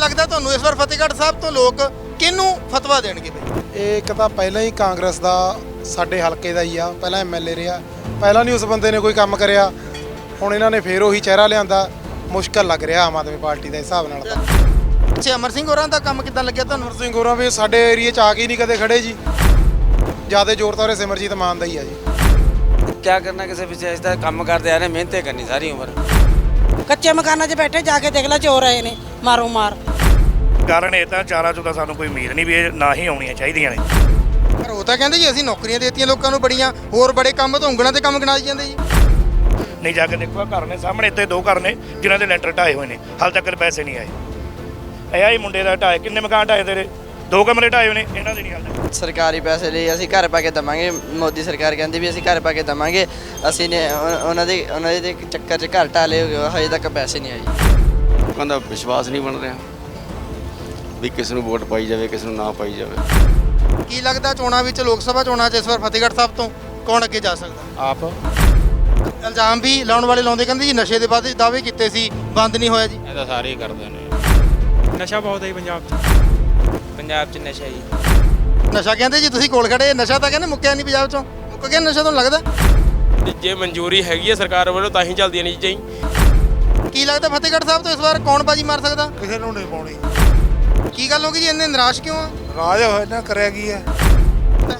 ਲੱਗਦਾ ਤੁਹਾਨੂੰ ਇਸ ਵਾਰ ਫਤਿਹਗੜ੍ਹ ਸਾਹਿਬ ਤੋਂ ਲੋਕ ਕਿਹਨੂੰ ਫਤਵਾ ਦੇਣਗੇ ਬਈ? ਇਹ ਇੱਕ ਤਾਂ ਪਹਿਲਾਂ ਹੀ ਕਾਂਗਰਸ ਦਾ ਸਾਡੇ ਹਲਕੇ ਦਾ ਹੀ ਆ ਪਹਿਲਾਂ ਐਮਐਲਏ ਰਿਹਾ। ਪਹਿਲਾਂ ਨਹੀਂ ਉਸ ਬੰਦੇ ਨੇ ਕੋਈ ਕੰਮ ਕਰਿਆ। ਹੁਣ ਇਹਨਾਂ ਨੇ ਫੇਰ ਉਹੀ ਚਿਹਰਾ ਲਿਆਂਦਾ। ਮੁਸ਼ਕਲ ਲੱਗ ਰਿਹਾ ਆਮ ਆਦਮੀ ਪਾਰਟੀ ਦੇ ਹਿਸਾਬ ਨਾਲ ਤਾਂ। ਅੱਛਾ ਅਮਰ ਸਿੰਘ ਹੋਰਾਂ ਦਾ ਕੰਮ ਕਿੱਦਾਂ ਲੱਗਿਆ ਤੁਹਾਨੂੰ? ਸਿੰਘ ਗੋਰਾ ਵੀ ਸਾਡੇ ਏਰੀਏ 'ਚ ਆ ਕੇ ਹੀ ਨਹੀਂ ਕਦੇ ਖੜੇ ਜੀ। ਜ਼ਿਆਦਾ ਜ਼ੋਰ ਤਾਂ ਉਹਦੇ ਸਿਮਰਜੀਤ ਮਾਨ ਦਾ ਹੀ ਆ ਜੀ। ਕਿਆ ਕਰਨਾ ਕਿਸੇ ਵਿੱਚ ਇਸ ਦਾ ਕੰਮ ਕਰਦੇ ਆ ਰਹੇ ਮਿਹਨਤੇ ਕਰਨੀ ਸਾਰੀ ਉਮਰ। ਕੱਚੇ ਮਕਾਨਾਂ 'ਚ ਬੈਠੇ ਜਾ ਕੇ ਦੇਖ ਲੈ ਚੋਰ ਆਏ ਨੇ। ਮਾਰੋ ਮਾਰ। ਕਾਰਨ ਇਹ ਤਾਂ ਚਾਰਾਂ ਚੋਂ ਤਾਂ ਸਾਨੂੰ ਕੋਈ ਉਮੀਦ ਨਹੀਂ ਵੀ ਇਹ ਨਾ ਹੀ ਆਉਣੀਆਂ ਚਾਹੀਦੀਆਂ ਨੇ। ਪਰ ਉਹ ਤਾਂ ਕਹਿੰਦੇ ਜੀ ਅਸੀਂ ਨੌਕਰੀਆਂ ਦੇਤੀਆਂ ਲੋਕਾਂ ਨੂੰ ਬੜੀਆਂ ਹੋਰ ਬੜੇ ਕੰਮ ਤਾਂ ਉਂਗਲਾਂ ਤੇ ਕੰਮ ਗਿਣਾਈ ਜਾਂਦੇ ਜੀ। ਨਹੀਂ ਜਾ ਕੇ ਦੇਖੋ ਆਹ ਘਰ ਨੇ ਸਾਹਮਣੇ ਇੱਥੇ ਦੋ ਘਰ ਨੇ ਜਿਨ੍ਹਾਂ ਦੇ ਲੈਂਟਰ ਢਾਏ ਹੋਏ ਨੇ। ਹਾਲ ਤੱਕ ਪੈਸੇ ਨਹੀਂ ਆਏ। ਇਹ ਆਈ ਮੁੰਡੇ ਦਾ ਢਾਏ ਕਿੰਨੇ ਮਕਾਨ ਢਾਏ ਤੇਰੇ? ਦੋ ਕਮਰੇ ਢਾਏ ਹੋਏ ਨੇ ਇਹਨਾਂ ਦੇ ਨਹੀਂ ਹਾਲ ਤੱਕ। ਸਰਕਾਰੀ ਪੈਸੇ ਲਈ ਅਸੀਂ ਘਰ ਪਾ ਕੇ ਦਵਾਂਗੇ। ਮੋਦੀ ਸਰਕਾਰ ਕਹਿੰਦੀ ਵੀ ਅਸੀਂ ਘਰ ਪਾ ਕੇ ਦਵਾਂਗੇ। ਅਸੀਂ ਨੇ ਉਹ- ਉਹਨਾਂ ਦੇ ਉਹਨਾਂ ਦੇ ਚੱਕਰ 'ਚ ਘਰ ਢਾਲੇ ਹਜੇ ਤੱਕ ਪੈਸੇ ਨਹੀਂ ਆਏ। ਲੋਕਾਂ ਦਾ ਵਿਸ਼ਵਾਸ ਨਹੀਂ ਬਣ ਰਿਹਾ ਵੀ ਕਿਸ ਨੂੰ ਵੋਟ ਪਾਈ ਜਾਵੇ ਕਿਸ ਨੂੰ ਨਾ ਪਾਈ ਜਾਵੇ। ਕੀ ਲੱਗਦਾ ਚੋਣਾਂ ਵਿੱਚ ਲੋਕ ਸਭਾ ਚੋਣਾਂ 'ਚ ਵਾਰ ਫਤਿਹਗੜ੍ਹ ਸਾਹਿਬ ਤੋਂ ਕੌਣ ਅੱਗੇ ਜਾ ਸਕਦਾ? ਆਪ। ਇਲਜ਼ਾਮ ਵੀ ਲਾਉਣ ਵਾਲੇ ਲਾਉਂਦੇ ਕਹਿੰਦੇ ਜੀ ਨਸ਼ੇ ਦੇ ਬਾਅਦ ਦਾਅਵੇ ਕੀਤੇ ਸੀ ਬੰਦ ਨਹੀਂ ਹੋਇਆ ਜੀ। ਇਹ ਸਾਰੇ ਕਰਦੇ ਨੇ। ਨਸ਼ਾ ਬਹੁਤ ਹੈ ਪੰਜਾਬ 'ਚ। ਪੰਜਾਬ 'ਚ ਨਸ਼ਾ ਜੀ। ਨਸ਼ਾ ਕਹਿੰਦੇ ਜੀ ਤੁਸੀਂ ਕੋਲ ਖੜੇ ਨਸ਼ਾ ਤਾਂ ਕਹਿੰਦੇ ਮੁੱਕਿਆ ਨਹੀਂ ਪੰਜਾਬ 'ਚੋਂ। ਮੁੱਕ ਗਿਆ ਨਸ਼ਾ ਤੁਹਾਨੂੰ ਲੱਗਦਾ? ਜੇ ਮਨਜ਼ੂਰੀ ਹੈਗੀ ਹੈ ਸਰਕਾਰ ਵੱਲੋਂ ਤਾਂ ਹੀ ਚੱਲਦੀਆਂ ਨੇ ਚੀਜ਼ਾਂ ਜੀ। ਕੀ ਲੱਗਦਾ ਫਤਿਹਗੜ੍ਹ ਸਾਹਿਬ ਤੋਂ ਇਸ ਵਾਰ ਕੌਣ ਬਾਜੀ ਮਾਰ ਸਕਦਾ? ਕਿਸੇ ਨੂੰ ਨਹੀਂ ਪਾਉਣੀ। ਕੀ ਗੱਲ ਹੋ ਗਈ ਜੀ? ਇੰਨੇ ਨਿਰਾਸ਼ ਕਿਉਂ ਆ? ਰਾਜ ਹੋਇਆ ਨਾ ਕਰਿਆ ਕੀ ਹੈ?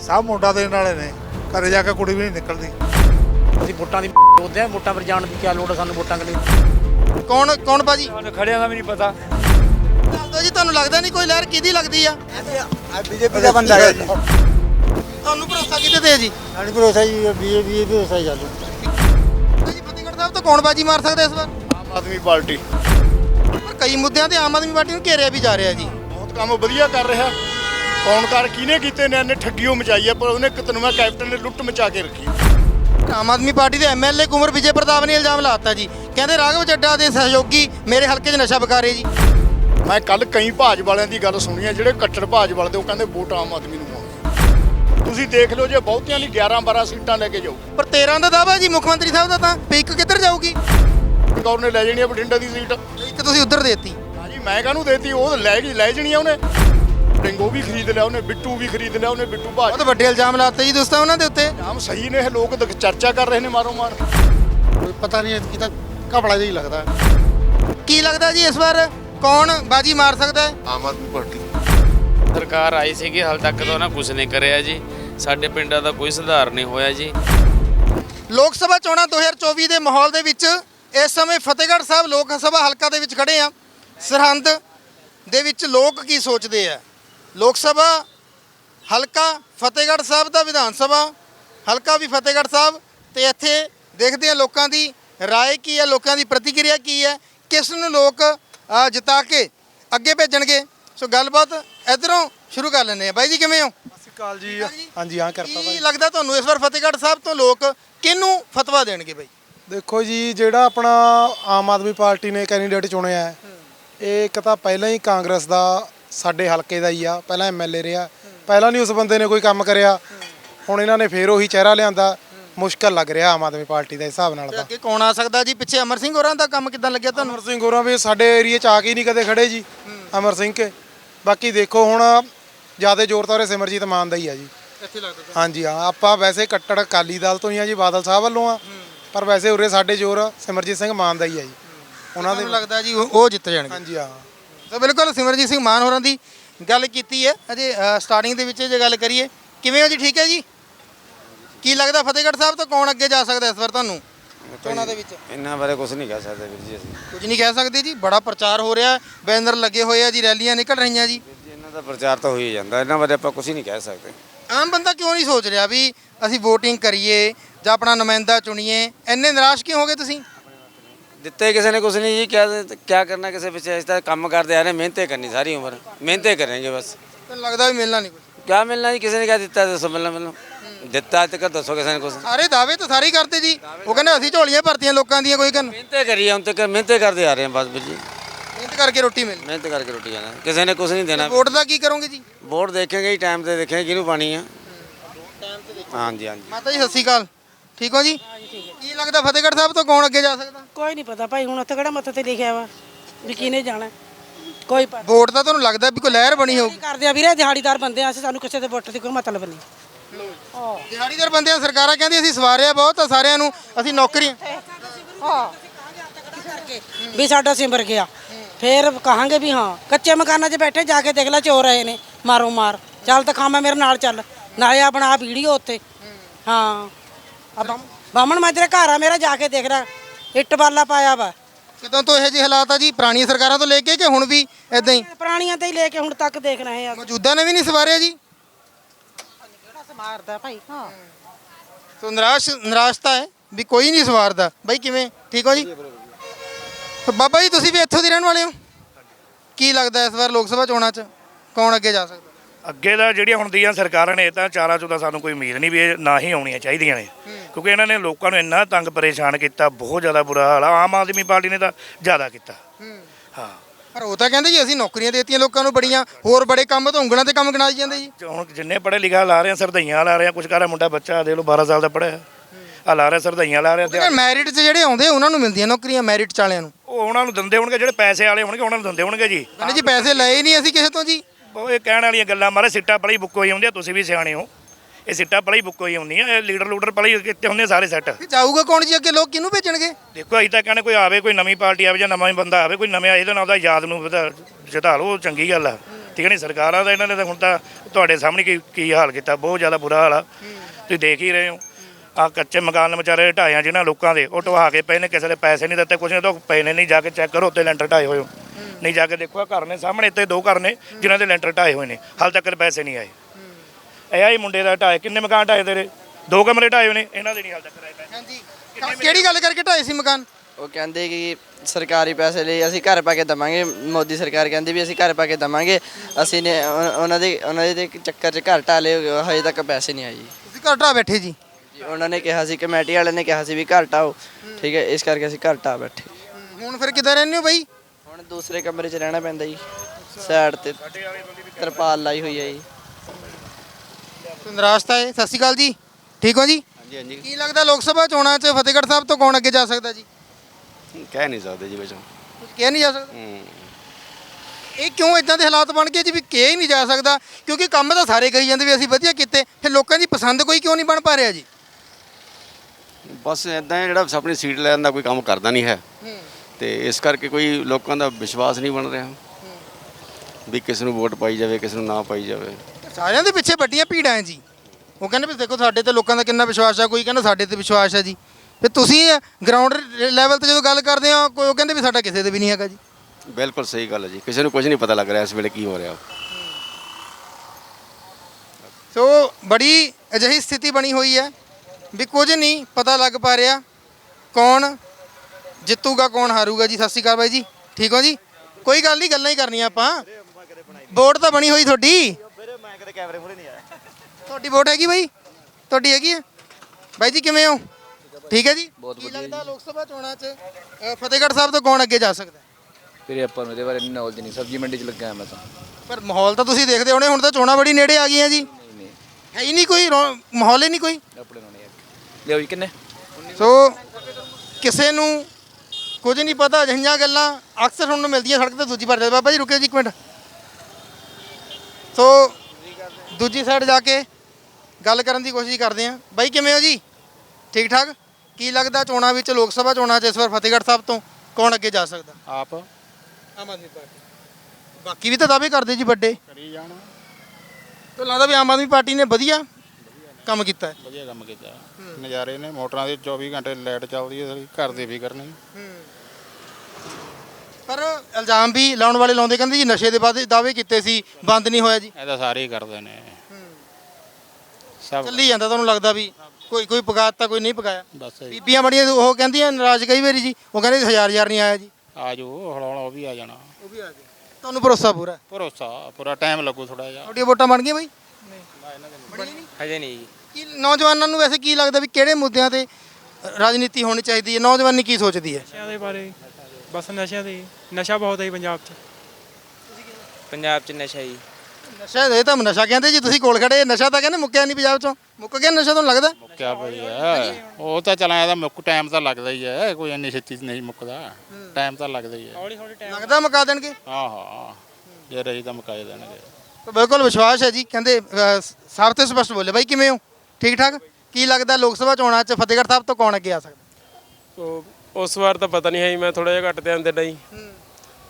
ਸਭ ਮੁੰਡਾ ਦੇਣ ਵਾਲੇ ਨੇ। ਘਰੇ ਜਾ ਕੇ ਕੁੜੀ ਵੀ ਨਹੀਂ ਨਿਕਲਦੀ। ਅਸੀਂ ਵੋਟਾਂ ਦੀ ਉਹਦੇ ਆ ਵੋਟਾਂ ਪਰ ਜਾਣ ਦੀ ਕੀ ਲੋੜ ਆ ਸਾਨੂੰ ਵੋਟਾਂ ਲਈ ਕੌਣ ਕੌਣ ਬਾਜੀ? ਖੜਿਆਂ ਦਾ ਵੀ ਨਹੀਂ ਪਤਾ। ਦੱਸ ਦਿਓ ਜੀ ਤੁਹਾਨੂੰ ਲੱਗਦਾ ਨਹੀਂ ਕੋਈ ਲਹਿਰ ਕਿਹਦੀ ਲੱਗਦੀ ਆ? ਬੀਜੇਪੀ ਦਾ ਬੰਦਾ ਹੈ ਤੁਹਾਨੂੰ ਭਰੋਸਾ ਕਿਹਦੇ ਤੇ ਹੈ ਜੀ? ਸਾਡੀ ਭਰੋਸਾ ਜੀ ਬੀਜੇਪੀ ਭਰੋਸਾ ਹੀ ਚੱਲੂ ਜੀ ਫਤਿਹਗੜ੍ਹ ਸਾਹਿਬ ਤੋਂ ਕੌਣ ਬਾਜੀ ਮਾਰ ਸਕਦਾ ਇਸ ਵਾਰ? ਆਦਮੀ ਪਾਰਟੀ। ਪਰ ਕਈ ਮੁੱਦਿਆਂ ਤੇ ਆਮ ਆਦਮੀ ਪਾਰਟੀ ਨੂੰ ਘੇਰਿਆ ਵੀ ਜਾ ਰਿਹਾ ਜੀ। ਬਹੁਤ ਕੰਮ ਵਧੀਆ ਕਰ ਰਿਹਾ। ਕੌਣ ਕਰ ਕਿਹਨੇ ਕੀਤੇ ਨੇ ਇਹਨੇ ਠੱਗੀਓ ਮਚਾਈ ਹੈ ਪਰ ਉਹਨੇ ਕਿਤਨਵਾ ਕੈਪਟਨ ਨੇ ਲੁੱਟ ਮਚਾ ਕੇ ਰੱਖੀ ਆਮ ਆਦਮੀ ਪਾਰਟੀ ਦੇ ਐਮਐਲਏ ਕੁਮਰ ਵਿਜੇ ਪ੍ਰਤਾਪ ਨੇ ਇਲਜ਼ਾਮ ਲਾਤਾ ਜੀ। ਕਹਿੰਦੇ ਰਾਘਵ ਚੱਡਾ ਦੇ ਸਹਿਯੋਗੀ ਮੇਰੇ ਹਲਕੇ 'ਚ ਨਸ਼ਾ ਵਿਕਾ ਰਹੇ ਜੀ। ਮੈਂ ਕੱਲ ਕਈ ਭਾਜ ਵਾਲਿਆਂ ਦੀ ਗੱਲ ਸੁਣੀ ਹੈ ਜਿਹੜੇ ਕੱਟੜ ਭਾਜ ਵਾਲੇ ਉਹ ਕਹਿੰਦੇ ਵੋਟ ਆਮ ਆਦਮੀ ਨੂੰ ਪਾਉਣੀ ਤੁਸੀਂ ਦੇਖ ਲਓ ਜੇ ਬਹੁਤਿਆਂ ਦੀ 11 12 ਸੀਟਾਂ ਲੈ ਕੇ ਜਾਓ। ਪਰ 13 ਦਾ ਦਾਵਾ ਜੀ ਮੁੱਖ ਮੰਤਰੀ ਸਾਹਿਬ ਦਾ ਤਾਂ ਇੱਕ ਕਿੱਧਰ ਜਾਊਗੀ? ਗੌਰ ਨੇ ਲੈ ਜਾਣੀ ਆ ਬਠਿੰਡਾ ਦੀ ਸੀਟ। ਇੱਕ ਤੁਸੀਂ ਉੱਧਰ ਦੇਤੀ। ਹਾਂਜੀ ਮੈਂ ਕਾਹਨੂੰ ਦੇਤੀ? ਉਹ ਲੈ ਗਈ ਲੈ ਜਾਣੀ ਆ ਉਹਨੇ। ਡਿੰਗੋ ਵੀ ਖਰੀਦ ਲਿਆ ਉਹਨੇ ਬਿੱਟੂ ਵੀ ਖਰੀਦ ਲਿਆ ਉਹਨੇ ਬਿੱਟੂ ਭਾਜ ਤਾਂ ਵੱਡੇ ਇਲਜ਼ਾਮ ਲਾਤੇ ਜੀ ਦੋਸਤਾਂ ਉਹਨਾਂ ਦੇ ਉੱਤੇ। ਆਮ ਸਹੀ ਨੇ ਇਹ ਲੋਕ ਦ- ਚਰਚਾ ਕਰ ਰਹੇ ਨੇ ਮਾਰੋ ਮਾਰ। ਕੋਈ ਪਤਾ ਨਹੀਂ ਇਹ ਤਾਂ ਘਪਲਾ ਜਿਹਾ ਹੀ ਲੱਗਦਾ। ਕੀ ਲੱਗਦਾ ਜੀ ਇਸ ਵਾਰ? ਕੌਣ ਬਾਜੀ ਮਾਰ ਸਕਦਾ ਹੈ? ਆਮ ਆਦਮੀ ਪਾਰਟੀ। ਸਰਕਾਰ ਆਈ ਸੀਗੀ ਹਾਲ ਤੱਕ ਤਾਂ ਉਹਨਾਂ ਕੁਝ ਨਹੀਂ ਕਰਿਆ ਜੀ। ਸਾਡੇ ਪਿੰਡਾਂ ਦਾ ਕੋਈ ਸੁਧਾਰ ਨਹੀਂ ਹੋਇਆ ਜੀ। ਲੋਕ ਸਭਾ ਚੋਣਾਂ 2024 ਦੇ ਮਾਹੌਲ ਦੇ ਵਿੱਚ ਇਸ ਸਮੇਂ ਫਤਿਹਗੜ੍ਹ ਸਾਹਿਬ ਲੋਕ ਸਭਾ ਹਲਕਾ ਦੇ ਵਿੱਚ ਖੜੇ ਆ ਸਰਹੰਦ ਦੇ ਵਿੱਚ ਲੋਕ ਕੀ ਸੋਚਦੇ ਆ ਲੋਕ ਸਭਾ ਹਲਕਾ ਫਤਿਹਗੜ੍ਹ ਸਾਹਿਬ ਦਾ ਵਿਧਾਨ ਸਭਾ ਹਲਕਾ ਵੀ ਫਤਿਹਗੜ੍ਹ ਸਾਹਿਬ ਤੇ ਇੱਥੇ ਦੇਖਦੇ ਆ ਲੋਕਾਂ ਦੀ رائے ਕੀ ਹੈ ਲੋਕਾਂ ਦੀ ਪ੍ਰਤੀਕਿਰਿਆ ਕੀ ਹੈ ਕਿਸ ਨੂੰ ਲੋਕ ਅ, ਜਿਤਾ ਕੇ ਅੱਗੇ ਭੇਜਣਗੇ ਸੋ ਗੱਲਬਾਤ ਇਧਰੋਂ ਸ਼ੁਰੂ ਕਰ ਲੈਂਦੇ ਆ ਬਾਈ ਜੀ ਕਿਵੇਂ ਹੋ ਸਤਿ ਕਾਲ ਜੀ ਹਾਂਜੀ ਹਾਂ ਕਰਤਾ ਕੀ ਭਾਈ ਲੱਗਦਾ ਤੁਹਾਨੂੰ ਇਸ ਵਾਰ ਫਤਿਹਗੜ੍ਹ ਸਾਹਿਬ ਤੋਂ ਲੋਕ ਕਿਹਨੂੰ ਫਤਵਾ ਦੇਣਗੇ ਬਾਈ ਦੇਖੋ ਜੀ ਜਿਹੜਾ ਆਪਣਾ ਆਮ ਆਦਮੀ ਪਾਰਟੀ ਨੇ ਕੈਂਡੀਡੇਟ ਚੁਣਿਆ ਹੈ ਇਹ ਇੱਕ ਤਾਂ ਪਹਿਲਾਂ ਹੀ ਕਾਂਗਰਸ ਦਾ ਸਾਡੇ ਹਲਕੇ ਦਾ ਹੀ ਆ ਪਹਿਲਾਂ ਐਮਐਲਏ ਰਿਹਾ ਪਹਿਲਾਂ ਨਹੀਂ ਉਸ ਬੰਦੇ ਨੇ ਕੋਈ ਕੰਮ ਕਰਿਆ ਹੁਣ ਇਹਨਾਂ ਨੇ ਫੇਰ ਉਹੀ ਚਿਹਰਾ ਲਿਆਂਦਾ ਮੁਸ਼ਕਲ ਲੱਗ ਰਿਹਾ ਆਮ ਆਦਮੀ ਪਾਰਟੀ ਦੇ ਹਿਸਾਬ ਨਾਲ ਤੇ। ਅੱਗੇ ਕੌਣ ਆ ਸਕਦਾ ਜੀ ਪਿੱਛੇ? ਅਮਰ ਸਿੰਘ ਹੋਰਾਂ ਦਾ ਕੰਮ ਕਿੱਦਾਂ ਲੱਗਿਆ ਤੁਹਾਨੂੰ? ਅਮਰ ਸਿੰਘ ਹੋਰਾਂ ਵੀ ਸਾਡੇ ਏਰੀਏ 'ਚ ਆ ਕੇ ਹੀ ਨਹੀਂ ਕਦੇ ਖੜੇ ਜੀ ਅਮਰ ਸਿੰਘ ਕੇ। ਬਾਕੀ ਦੇਖੋ ਹੁਣ ਜ਼ਿਆਦਾ ਜ਼ੋਰ ਤਾਂ ਉਰੇ ਸਿਮਰਜੀਤ ਮਾਨ ਦਾ ਹੀ ਆ ਜੀ। ਇੱਥੇ ਲੱਗਦਾ ਹਾਂਜੀ ਹਾਂ ਆਪਾਂ ਵੈਸੇ ਕੱਟੜ ਅਕਾਲੀ ਦਲ ਤੋਂ ਹੀ ਆ ਜੀ ਬਾਦਲ ਸਾਹਿਬ ਵੱਲੋਂ ਆ। ਪਰ ਵੈਸੇ ਉਰੇ ਸਾਡੇ ਜੋਰ ਸਿਮਰਜੀਤ ਸਿੰਘ ਮਾਨ ਦਾ ਹੀ ਹੈ ਜੀ। ਉਹਨਾਂ ਦੇ ਲੱਗਦਾ ਜੀ ਉਹ ਜਿੱਤ ਜਾਣਗੇ। ਹਾਂਜੀ ਹਾਂ। ਤਾਂ ਬਿਲਕੁਲ ਸਿਮਰਜੀਤ ਸਿੰਘ ਮਾਨ ਹੋਰਾਂ ਦੀ ਗੱਲ ਕੀਤੀ ਹੈ। ਅਜੇ ਸਟਾਰਟਿੰਗ ਦੇ ਵਿੱਚ ਜੇ ਗੱਲ ਕਰੀਏ ਕਿਵੇਂ ਹੋ ਜੀ? ਠੀਕ ਹੈ ਜੀ? ਕੀ ਲੱਗਦਾ ਫਤਿਹਗੜ੍ਹ ਸਾਹਿਬ ਤੋਂ ਕੌਣ ਅੱਗੇ ਜਾ ਸਕਦਾ ਇਸ ਵਾਰ ਤੁਹਾਨੂੰ? ਚੋਣਾਂ ਦੇ ਵਿੱਚ। ਇਹਨਾਂ ਬਾਰੇ ਕੁਝ ਨਹੀਂ ਕਹਿ ਸਕਦੇ ਵੀਰ ਜੀ ਅਸੀਂ। ਕੁਝ ਨਹੀਂ ਕਹਿ ਸਕਦੇ ਜੀ। ਬੜਾ ਪ੍ਰਚਾਰ ਹੋ ਰਿਹਾ। ਬੈਨਰ ਲੱਗੇ ਹੋਏ ਆ ਜੀ ਰੈਲੀਆਂ ਨਿਕਲ ਰਹੀਆਂ ਜੀ। ਜੀ ਇਹਨਾਂ ਦਾ ਪ੍ਰਚਾਰ ਤਾਂ ਹੋਈ ਜਾਂਦਾ। ਇਹਨਾਂ ਬਾਰੇ ਆਪਾਂ ਕੁਝ ਨਹੀਂ ਕਹਿ ਸਕਦੇ। ਆਮ ਬੰਦਾ ਕਿਉਂ ਨਹੀਂ ਸੋਚ ਰਿਹਾ ਵੀ ਅਸੀਂ VOTING ਕਰੀਏ ਜਾਂ ਆਪਣਾ ਨੁਮਾਇੰਦਾ ਚੁਣੀਏ ਇੰਨੇ ਨਿਰਾਸ਼ ਕਿਉਂ ਹੋਗੇ ਤੁਸੀਂ? ਦਿੱਤੇ ਕਿਸੇ ਨੇ ਕੁਝ ਨਹੀਂ ਜੀ ਕਿਆ ਕਿਆ ਕਰਨਾ ਕਿਸੇ ਪਿੱਛੇ ਇਸ ਤਰ੍ਹਾਂ ਕੰਮ ਕਰਦੇ ਆ ਰਹੇ ਮਿਹਨਤੇ ਕਰਨੀ ਸਾਰੀ ਉਮਰ ਮਿਹਨਤੇ ਕਰਾਂਗੇ ਬਸ। ਤੁਹਾਨੂੰ ਲੱਗਦਾ ਵੀ ਮਿਲਣਾ ਨਹੀਂ ਕੁਝ ਕਿਆ ਮਿਲਣਾ ਜੀ ਕਿਸੇ ਨੇ ਕਿਆ ਦਿੱਤਾ ਦੱਸੋ ਮਿਲਣਾ ਮੈਨੂੰ ਦਿੱਤਾ ਅੱਜ ਤੱਕ ਦੱਸੋ ਕਿਸੇ ਨੇ ਕੁਝ ਸਾਰੇ ਦਾਅਵੇ ਤਾਂ ਸਾਰੇ ਕਰਦੇ ਜੀ। ਉਹ ਕਹਿੰਦੇ ਅਸੀਂ ਝੋਲੀਆਂ ਭਰਤੀਆਂ ਲੋਕਾਂ ਦੀਆਂ ਕੋਈ ਗੱਲ ਮਿਹਨਤੇ ਕਰੀਏ ਹੁਣ ਤੱਕ ਮਿਹਨਤੇ ਕਰਦੇ ਆ ਰਹੇ ਹਾਂ ਬਸ ਵੀਰ ਜੀ। ਮਿਹਨਤ ਕਰਕੇ ਰੋਟੀ ਮਿਲਣੀ ਮਿਹਨਤ ਕਰਕੇ ਰੋਟੀ ਖਾਣਾ। ਕਿਸੇ ਨੇ ਕੁਝ ਨਹੀਂ ਦੇਣਾ। ਵੋਟ ਦਾ ਕੀ ਕਰੋਗੇ ਜੀ? ਵੋਟ ਦੇਖਾਂਗੇ ਜੀ ਟਾਈਮ ਤੇ ਦੇਖਾਂਗੇ ਕਿਹਨੂੰ ਪਾਣੀ ਆ। ਹਾਂ। ਜੀ ਹਾਂ ਜੀ ਮਾਤਾ ਜੀ ਸਤਿ ਸ਼੍ਰੀ ਅਕਾਲ। ਠੀਕ ਹੋ ਜੀ? ਕੀ ਲੱਗਦਾ ਫਤਿਹਗੜ੍ਹ ਸਾਹਿਬ ਤੋਂ ਕੌਣ ਅੱਗੇ ਜਾ ਸਕਦਾ? ਕੋਈ ਨਹੀਂ ਪਤਾ ਭਾਈ ਹੁਣ ਉੱਥੇ ਕਿਹੜਾ ਮੱਥੇ ਤੇ ਲਿਖਿਆ ਵਾ ਵੀ ਕਿਹਨੇ ਜਾਣਾ। ਕੋਈ ਪਤਾ ਵੋਟ ਤਾਂ ਤੁਹਾਨੂੰ ਲੱਗਦਾ ਵੀ ਕੋਈ ਲਹਿਰ ਬਣੀ ਹੋਊ ਨਹੀਂ ਕਰਦੇ ਆ ਵੀਰੇ ਦਿਹਾੜੀਦਾਰ ਬੰਦੇ ਆ ਅਸੀਂ ਸਾਨੂੰ ਕਿਸੇ ਦੇ ਵੋਟ ਦੀ ਕੋਈ ਮਤਲਬ ਨਹੀਂ। ਦਿਹਾੜੀਦਾਰ ਬੰਦੇ ਆ ਸਰਕਾਰਾਂ ਕਹਿੰਦੀ ਅਸੀਂ ਸਵਾਰਿਆ ਬਹੁਤ ਆ ਸਾਰਿਆਂ ਨੂੰ ਅਸੀਂ ਨੌਕਰੀਆਂ ਵੀ ਸਾਡਾ ਸਿਮਰ ਗਿਆ। ਫੇਰ ਕਹਾਂਗੇ ਵੀ ਹਾਂ ਕੱਚੇ ਮਕਾਨਾਂ 'ਚ ਬੈਠੇ ਜਾ ਕੇ ਦੇਖ ਲੈ ਚੋਰ ਰਹੇ ਨੇ ਮਾਰੋ ਮਾਰ। ਚੱਲ ਤਾਂ ਖਾਮਾ ਮੇਰੇ ਨਾਲ ਚੱਲ ਨਾਲੇ ਆ ਬਣਾ ਵੀਡੀਓ ਉੱਤੇ ਹਾਂ। ਆ ਬਾਹਮਣ ਮਾਜਰੇ ਘਰ ਆ ਮੇਰਾ ਜਾ ਕੇ ਦੇਖ ਲੈ। ਇੱਟ ਬਾਲਾ ਪਾਇਆ ਵਾ। ਕਿਦੋਂ ਤੋਂ ਇਹੋ ਜਿਹੇ ਹਾਲਾਤ ਆ ਜੀ? ਪੁਰਾਣੀਆਂ ਸਰਕਾਰਾਂ ਤੋਂ ਲੈ ਕੇ ਕਿ ਹੁਣ ਵੀ ਇਦਾਂ ਹੀ? ਪੁਰਾਣੀਆਂ ਤੇ ਹੀ ਲੈ ਕੇ ਹੁਣ ਤੱਕ ਦੇਖ ਰਹੇ ਆ। ਮੌਜੂਦਾ ਨੇ ਵੀ ਨਹੀਂ ਸਵਾਰਿਆ ਜੀ? ਮਾਰਦਾ ਭਾਈ ਹਾਂ। ਸੋ ਨਿਰਾਸ਼ ਨਿਰਾਸ਼ਤਾ ਹੈ ਵੀ ਕੋਈ ਨਹੀਂ ਸਵਾਰਦਾ। ਬਾਈ ਕਿਵੇਂ? ਠੀਕ ਹੋ ਜੀ? ਬਾਬਾ ਜੀ ਤੁਸੀਂ ਵੀ ਇੱਥੋਂ ਦੇ ਰਹਿਣ ਵਾਲੇ ਹੋ? ਕੀ ਲੱਗਦਾ ਇਸ ਵਾਰ ਲੋਕ ਸਭਾ ਚੋਣਾਂ 'ਚ? ਕੌਣ ਅੱਗੇ ਜਾ ਸਕਦਾ? ਅੱਗੇ ਦਾ ਜਿਹੜੀਆਂ ਹੁਣ ਦੀਆਂ ਸਰਕਾਰਾਂ ਨੇ ਇਹ ਤਾਂ ਚਾਰਾਂ ਚੋਂ ਤਾਂ ਸਾਨੂੰ ਕੋਈ ਉਮੀਦ ਨਹੀਂ ਵੀ ਇਹ ਨਾ ਹੀ ਆਉਣੀਆਂ ਚਾਹੀਦੀਆਂ ਨੇ। ਕਿਉਂਕਿ ਇਹਨਾਂ ਨੇ ਲੋਕਾਂ ਨੂੰ ਇੰਨਾ ਤੰਗ ਪਰੇਸ਼ਾਨ ਕੀਤਾ ਬਹੁਤ ਜ਼ਿਆਦਾ ਬੁਰਾ ਹਾਲ ਆ ਆਮ ਆਦਮੀ ਪਾਰਟੀ ਨੇ ਤਾਂ ਜ਼ਿਆਦਾ ਕੀਤਾ। ਹਾਂ। ਪਰ ਉਹ ਤਾਂ ਕਹਿੰਦੇ ਜੀ ਅਸੀਂ ਨੌਕਰੀਆਂ ਦੇਤੀਆਂ ਲੋਕਾਂ ਨੂੰ ਬੜੀਆਂ ਹੋਰ ਬੜੇ ਕੰਮ ਤਾਂ ਉਂਗਲਾਂ ਤੇ ਕੰਮ ਗਿਣਾਈ ਜਾਂਦੇ ਜੀ। ਹੁਣ ਜਿੰਨੇ ਪੜ੍ਹੇ ਲਿਖਾ ਲਾ ਰਹੇ ਆ ਸਰਦਈਆਂ ਲਾ ਰਹੇ ਆ ਕੁਝ ਕਰਾ ਮੁੰਡਾ ਬੱਚਾ ਦੇ ਲੋ 12 ਸਾਲ ਦਾ ਪੜਿਆ ਆ ਲਾ ਰਿਹਾ ਸਰਦਈਆਂ ਲਾ ਰਿਹਾ ਮੈਰਿਟ 'ਚ ਜਿਹੜੇ ਆਉਂਦੇ ਉਹਨਾਂ ਨੂੰ ਮਿਲਦੀਆਂ ਨੌਕਰੀਆਂ ਮੈਰਿਟ 'ਚ ਵਾਲਿਆਂ ਨੂੰ। ਉਹ ਉਹਨਾਂ ਨੂੰ ਦਿੰਦੇ ਹੋਣਗੇ ਜਿਹੜੇ ਪੈਸੇ ਵਾਲੇ ਹੋਣਗੇ ਉਹਨਾਂ ਨੂੰ ਦਿੰਦੇ ਹੋਣਗੇ ਜੀ। ਕਹਿੰਦੇ ਜੀ ਪੈਸੇ ਲਏ ਨਹੀਂ ਅਸੀਂ ਕਿਸੇ ਤੋਂ ਜੀ। ਉਹ ਇਹ ਕਹਿਣ ਵਾਲੀਆਂ ਗੱਲਾਂ ਮਾਰੇ ਸਿੱਟਾ ਪਲੀ ਬੁੱਕ ਹੋਈ ਹੁੰਦੀ ਆ ਤੁਸੀਂ ਵੀ ਸਿਆਣੇ ਹੋ। ਇਹ ਸਿੱਟਾ ਪਲੀ ਬੁੱਕ ਹੋਈ ਹੁੰਦੀ ਆ ਇਹ ਲੀਡਰ ਲੂਡਰ ਪਲੀ ਕਿੱਥੇ ਹੁੰਦੇ ਆ ਸਾਰੇ ਸੈੱਟ। ਜਾਊਗਾ ਕੌਣ ਜੀ ਅੱਗੇ? ਲੋਕ ਕਿਹਨੂੰ ਭੇਜਣਗੇ? ਦੇਖੋ ਅਸੀਂ ਤਾਂ ਕਹਿੰਦੇ ਕੋਈ ਆਵੇ ਕੋਈ ਨਵੀਂ ਪਾਰਟੀ ਆਵੇ ਜਾਂ ਨਵਾਂ ਹੀ ਬੰਦਾ ਆਵੇ ਕੋਈ ਨਵੇਂ ਆਏ ਤਾਂ ਉਹਦਾ ਯਾਦ ਨੂੰ ਵਧਾ- ਜਿਤਾ ਲਓ ਉਹ ਚੰਗੀ ਗੱਲ ਆ। ਠੀਕ ਹੈ ਨਹੀਂ ਸਰਕਾਰਾਂ ਦਾ ਇਹਨਾਂ ਨੇ ਤਾਂ ਹੁਣ ਤਾਂ ਤੁਹਾਡੇ ਸਾਹਮਣੇ ਕੀ ਕੀ ਹਾਲ ਕੀਤਾ? ਬਹੁਤ ਜ਼ਿਆਦਾ ਬੁਰਾ ਹਾਲ ਆ। ਤੁਸੀਂ ਦੇਖ ਹੀ ਰਹੇ ਹੋ। ਆ ਕੱਚੇ ਮਕਾਨ ਵਿਚਾਰੇ ਢਾਇਆ ਜਿਹਨਾਂ ਲੋਕਾਂ ਦੇ ਉਹ ਢਵਾ ਕੇ ਪਏ ਨੇ ਕਿਸੇ ਦੇ ਪੈਸੇ ਨਹੀਂ ਦਿੱਤੇ ਕੁਝ ਨਹੀਂ ਤਾਂ ਪਏ ਨੇ ਨਹੀਂ ਜਾ ਕੇ ਚੈੱਕ ਕਰੋ ਉੱਤੇ ਲੈਂਟਰ ਢਾਏ ਹੋਏ ਹੋ। ਨਹੀਂ ਜਾ ਕੇ ਦੇਖੋ ਆਹ ਘਰ ਨੇ ਸਾਹਮਣੇ ਇੱਥੇ ਦੋ ਘਰ ਨੇ ਜਿਨ੍ਹਾਂ ਦੇ ਲੈਂਟਰ ਢਾਏ ਹੋਏ ਨੇ ਹਾਲ ਤੱਕ ਪੈਸੇ ਨਹੀਂ ਆਏ। ਇਹ ਆਈ ਮੁੰਡੇ ਦਾ ਢਾਏ ਕਿੰਨੇ ਮਕਾਨ ਢਾਏ ਤੇਰੇ? ਦੋ ਕਮਰੇ ਢਾਏ ਹੋਏ ਨੇ ਇਹਨਾਂ ਦੇ ਨਹੀਂ ਹਾਲ ਤੱਕ ਪੈਸੇ ਹਾਂਜੀ। ਕਿਹੜੀ ਗੱਲ ਕਰਕੇ ਢਾਏ ਸੀ ਮਕਾਨ? ਉਹ ਕਹਿੰਦੇ ਕਿ ਸਰਕਾਰੀ ਪੈਸੇ ਲਈ ਅਸੀਂ ਘਰ ਪਾ ਕੇ ਦਵਾਂਗੇ ਮੋਦੀ ਸਰਕਾਰ ਕਹਿੰਦੀ ਵੀ ਅਸੀਂ ਘਰ ਪਾ ਕੇ ਦਵਾਂਗੇ ਅਸੀਂ ਨੇ ਉਹ- ਉਹਨਾਂ ਦੇ ਉਹਨਾਂ ਦੇ ਚੱਕਰ 'ਚ ਘਰ ਢਾਲੇ ਹਜੇ ਤੱਕ ਪੈਸੇ ਨਹੀਂ ਆਏ ਜੀ। ਤੁਸੀਂ ਘਰ ਢਾ ਬੈਠੇ ਜੀ? ਜੀ, ਉਹਨਾਂ ਨੇ ਕਿਹਾ ਸੀ ਕਮੇਟੀ ਵਾਲਿਆਂ ਨੇ ਕਿਹਾ ਸੀ ਵੀ ਘਰ ਢਾਓ ਠੀਕ ਹੈ ਇਸ ਕਰਕੇ ਅਸੀਂ ਘਰ ਢਾ ਬੈਠੇ। ਹੁਣ ਫਿਰ ਕਿੱਦਾਂ ਰਹਿੰਦੇ ਹੋ ਬਾਈ? ਹੁਣ ਦੂਸਰੇ ਕਮਰੇ 'ਚ ਰਹਿਣਾ ਪੈਂਦਾ ਜੀ ਸਾਈਡ ਤੇ ਤਰਪਾਲ ਲਾਈ ਹੋਈ ਹੈ ਜੀ। ਨਿਰਾਸ਼ਤਾ ਹੈ ਸਤਿ ਸ਼੍ਰੀ ਅਕਾਲ ਜੀ। ਠੀਕ ਹੋ ਜੀ? ਹਾਂਜੀ ਹਾਂਜੀ। ਕੀ ਲੱਗਦਾ ਲੋਕ ਸਭਾ ਚੋਣਾਂ 'ਚ ਫਤਿਹਗੜ੍ਹ ਸਾਹਿਬ ਤੋਂ ਕੌਣ ਅੱਗੇ ਜਾ ਸਕਦਾ ਜੀ? ਕਹਿ ਨਹੀਂ ਸਕਦੇ ਜੀ ਕੁਛ। ਕੁਝ ਕਹਿ ਨਹੀਂ ਜਾ ਸਕਦਾ? ਇਹ ਕਿਉਂ ਇਦਾਂ ਦੇ ਹਾਲਾਤ ਬਣ ਗਏ ਜੀ ਵੀ ਕਿਹਾ ਹੀ ਨਹੀਂ ਜਾ ਸਕਦਾ? ਕਿਉਂਕਿ ਕੰਮ ਤਾਂ ਸਾਰੇ ਕਹੀ ਜਾਂਦੇ ਵੀ ਅਸੀਂ ਵਧੀਆ ਕੀਤੇ ਫਿਰ ਲੋਕਾਂ ਦੀ ਪਸੰਦ ਕੋਈ ਕਿਉਂ ਨਹੀਂ ਬਣ ਪਾ ਰਿਹਾ ਜੀ? ਬਸ ਇਦਾਂ ਜਿਹੜਾ ਆਪਣੀ ਸੀਟ ਲੈਣ ਦਾ ਕੋਈ ਕੰਮ ਕਰਦਾ ਨਹੀਂ ਹੈ। ਤੇ ਇਸ ਕਰਕੇ ਕੋਈ ਲੋਕਾਂ ਦਾ ਵਿਸ਼ਵਾਸ ਨਹੀਂ ਬਣ ਰਿਹਾ। ਵੀ ਕਿਸ ਨੂੰ ਵੋਟ ਪਾਈ ਜਾਵੇ ਕਿਸ ਨੂੰ ਨਾ ਪਾਈ ਜਾਵੇ। ਸਾਰਿਆਂ ਦੇ ਪਿੱਛੇ ਵੱਡੀਆਂ ਭੀੜਾਂ ਹੈ ਜੀ। ਉਹ ਕਹਿੰਦੇ ਵੀ ਦੇਖੋ ਸਾਡੇ ਤੇ ਲੋਕਾਂ ਦਾ ਕਿੰਨਾ ਵਿਸ਼ਵਾਸ ਆ ਕੋਈ ਕਹਿੰਦਾ ਸਾਡੇ ਤੇ ਵਿਸ਼ਵਾਸ ਹੈ ਜੀ। ਤੇ ਤੁਸੀਂ ਗਰਾਊਂਡ ਲੈਵਲ ਤੇ ਜਦੋਂ ਗੱਲ ਕਰਦੇ ਹੋ ਕੋਈ ਉਹ ਕਹਿੰਦੇ ਵੀ ਸਾਡਾ ਕਿਸੇ ਤੇ ਵੀ ਨਹੀਂ ਹੈਗਾ ਜੀ। ਬਿਲਕੁਲ ਸਹੀ ਗੱਲ ਹੈ ਜੀ। ਕਿਸੇ ਨੂੰ ਕੁਝ ਨਹੀਂ ਪਤਾ ਲੱਗ ਰਿਹਾ ਇਸ ਵੇਲੇ ਕੀ ਹੋ ਰਿਹਾ। ਸੋ ਬੜੀ ਅਜਿਹੀ ਸਥਿਤੀ ਬਣੀ ਹੋਈ ਹੈ ਵੀ ਕੁਝ ਨਹੀਂ ਪਤਾ ਲੱਗ ਪਾ ਰਿਹਾ ਕੌਣ ਜਿੱਤੂਗਾ ਕੌਣ ਹਾਰੂਗਾ ਜੀ। ਸਤਿ ਸ਼੍ਰੀ ਅਕਾਲ ਬਾਈ ਜੀ। ਠੀਕ ਹੋ ਜੀ? ਕੋਈ ਗੱਲ ਨਹੀਂ ਗੱਲਾਂ ਹੀ ਕਰਨੀਆਂ ਆਪਾਂ। ਵੋਟ ਤਾਂ ਬਣੀ ਹੋਈ ਤੁਹਾਡੀ। ਤੁਹਾਡੀ ਵੋਟ ਹੈਗੀ ਬਾਈ? ਤੁਹਾਡੀ ਹੈਗੀ ਹੈ ਬਾਈ ਜੀ ਕਿਵੇਂ ਹੋ? ਠੀਕ ਹੈ ਜੀ? ਕੀ ਲੱਗਦਾ ਲੋਕ ਸਭਾ ਚੋਣਾਂ 'ਚ ਅ, ਫਤਿਹਗੜ੍ਹ ਸਾਹਿਬ ਤੋਂ ਕੌਣ ਅੱਗੇ ਜਾ ਸਕਦਾ ਹੈ? ਵੀਰੇ ਆਪਾਂ ਨੂੰ ਇਹਦੇ ਬਾਰੇ ਨਹੀਂ ਨੌਲੇਜ ਨਹੀਂ। ਸਬਜ਼ੀ ਮੰਡੀ 'ਚ ਲੱਗਾ ਮੈਂ ਤਾਂ। ਪਰ ਮਾਹੌਲ ਤਾਂ ਤੁਸੀਂ ਦੇਖਦੇ ਹੋਣੇ ਹੁਣ ਤਾਂ ਚੋਣਾਂ ਬੜੀ ਨੇੜੇ ਆ ਗਈਆਂ ਜੀ। ਨਹੀਂ ਨਹੀਂ ਹੈ ਹੀ ਨਹੀਂ ਕੋਈ ਰੌ- ਮਾਹੌਲ ਹੀ ਨਹੀਂ ਕੋਈ। ਆਪਣੇ ਨਹੀਂ ਜੀ ਕਿੰਨੇ? ਸੋ ਕਿਸੇ ਨੂੰ ਕੁਝ ਨਹੀਂ ਪਤਾ ਅਜਿਹੀਆਂ ਗੱਲਾਂ ਅਕਸਰ ਹੁਣ ਨੂੰ ਮਿਲਦੀਆਂ ਸੜਕ ਤੇ ਦੂਜੀ ਜਾ ਬਾਬਾ ਜੀ ਰੁਕਿਓ ਜੀ ਇੱਕ ਮਿੰਟ। ਸੋ ਦੂਜੀ ਸਾਈਡ ਜਾ ਕੇ ਗੱਲ ਕਰਨ ਦੀ ਕੋਸ਼ਿਸ਼ ਕਰਦੇ ਹਾਂ। ਬਾਈ ਕਿਵੇਂ ਹੋ ਜੀ? ਠੀਕ ਠਾਕ? ਕੀ ਲੱਗਦਾ ਚੋਣਾਂ ਵਿੱਚ ਲੋਕ ਸਭਾ ਚੋਣਾਂ 'ਚ ਇਸ ਵਾਰ ਫਤਿਹਗੜ੍ਹ ਸਾਹਿਬ ਤੋਂ ਕੌਣ ਅੱਗੇ ਜਾ ਸਕਦਾ? ਆਪ। ਆਮ ਆਦਮੀ ਪਾਰਟੀ। ਬਾਕੀ ਵੀ ਤਾਂ ਦਾਅਵੇ ਕਰਦੇ ਜੀ ਵੱਡੇ। ਕਰੀ ਜਾਣਾ। ਤਾਂ ਲੱਗਦਾ ਵੀ ਆਮ ਆਦਮੀ ਪਾਰਟੀ ਨੇ ਵਧੀਆ ਕੰਮ ਕੀਤਾ ਵਧੀਆ ਕੰਮ ਕੀਤਾ ਨਜ਼ਾਰੇ ਨੇ ਮੋਟਰਾਂ ਦੇ 24 ਘੰਟੇ ਲਾਈਟ ਚੱਲਦੀ ਹੈ ਘਰ ਦੇ ਵੀ ਕਰਨੀ ਪਰ ਇਲਜ਼ਾਮ ਵੀ ਲਾਉਣ ਵਾਲੇ ਲਾਉਂਦੇ ਕਹਿੰਦੇ ਜੀ ਨਸ਼ੇ ਦੇ ਵਾਅਦੇ ਦਾਅਵੇ ਕੀਤੇ ਸੀ ਬੰਦ ਨਹੀਂ ਹੋਇਆ ਜੀ। ਇਹ ਤਾਂ ਸਾਰੇ ਹੀ ਕਰਦੇ ਨੇ। ਸਭ ਚੱਲੀ ਜਾਂਦਾ ਤੁਹਾਨੂੰ ਲੱਗਦਾ ਵੀ ਕੋਈ ਕੋਈ ਪਕਾਤਾ ਕੋਈ ਨਹੀਂ ਪਕਾਇਆ। ਬਸ ਬੀਬੀਆਂ ਬੜੀਆਂ ਉਹ ਕਹਿੰਦੀਆਂ ਨਾਰਾਜ਼ ਕਈ ਵਾਰੀ ਜੀ ਉਹ ਕਹਿੰਦੇ ਹਜ਼ਾਰ ਹਜ਼ਾਰ ਨਹੀਂ ਆਇਆ ਜੀ। ਆ ਜਾਓ ਹੌਲਾ ਹੌਲਾ ਉਹ ਵੀ ਆ ਜਾਣਾ। ਉਹ ਵੀ ਆ ਗਏ ਤੁਹਾਨੂੰ ਭਰੋਸਾ ਪੂਰਾ। ਭਰੋਸਾ ਪੂਰਾ ਟਾਈਮ ਲੱਗੂ ਥੋੜਾ ਜਿਹਾ। ਤੁਹਾਡੀਆਂ ਵੋਟਾਂ ਬਣ ਗਈਆਂ ਬਾਈ? ਹਜੇ ਨਹੀਂ ਜੀ। ਕੀ ਨੌਜਵਾਨਾਂ ਨੂੰ ਵੈਸੇ ਕੀ ਲੱਗਦਾ ਵੀ ਕਿਹੜੇ ਮੁੱਦਿਆਂ ਤੇ ਰਾਜਨੀਤੀ ਹੋਣੀ ਚਾਹੀਦੀ ਹੈ? ਨੌਜਵਾਨੀ ਕੀ ਸੋਚਦੀ ਹੈ? ਨਸ਼ਿਆਂ ਦੇ ਬਾਰੇ। ਬਸ ਨਸ਼ਿਆਂ ਦੇ ਨਸ਼ਾ ਬਹੁਤ ਹੈ ਜੀ ਪੰਜਾਬ 'ਚ। ਪੰਜਾਬ 'ਚ ਨਸ਼ਾ ਜੀ। ਨਸ਼ਾ ਇਹ ਤਾਂ ਨਸ਼ਾ ਕਹਿੰਦੇ ਜੀ ਤੁਸੀਂ ਕੋਲ ਖੜੇ ਨਸ਼ਾ ਤਾਂ ਕਹਿੰਦੇ ਮੁੱਕਿਆ ਨਹੀਂ ਪੰਜਾਬ ਚੋਂ। ਮੁੱਕ ਗਿਆ ਨਸ਼ਾ ਤੁਹਾਨੂੰ ਲੱਗਦਾ? ਕਿਆ ਪਈ ਹੈ। ਉਹ ਤਾਂ ਚਲਾ ਇਹਦਾ ਮੁੱਕ ਟਾਈਮ ਤਾਂ ਲੱਗਦਾ ਹੀ ਹੈ। ਕੋਈ ਇੰਨੀ ਛੇਤੀ ਨਹੀਂ ਮੁੱਕਦਾ। ਟਾਈਮ ਤਾਂ ਲੱਗਦਾ ਹੀ ਹੈ। ਲੱਗਦਾ ਮੁਕਾ ਦੇਣਗੇ? ਹਾਂ ਹਾਂ। ਜੇ ਰਹੀ ਤਾਂ ਮੁਕਾਏ ਦੇਣਗੇ। ਬਿਲਕੁਲ ਵਿਸ਼ਵਾਸ ਹੈ ਜੀ। ਕਹਿੰਦੇ ਸਾਫ਼ ਤੇ ਸਪਸ਼ਟ ਬੋਲੇ ਬਾਈ ਕਿਵੇਂ ਹੋ? ਠੀਕ ਠਾਕ? ਕੀ ਲੱਗਦਾ ਲੋਕ ਸਭਾ ਚੋਣਾਂ 'ਚ ਫਤਿਹਗੜ੍ਹ ਸਾਹਿਬ ਤੋਂ ਕੌਣ ਅੱਗੇ ਆ ਸਕਦਾ? ਉਸ ਵਾਰ ਤਾਂ ਪਤਾ ਨਹੀਂ ਹੈ ਜੀ, ਮੈਂ ਥੋੜਾ ਜਿਹਾ ਘੱਟ ਧਿਆਨ ਦੇਣਾ ਜੀ।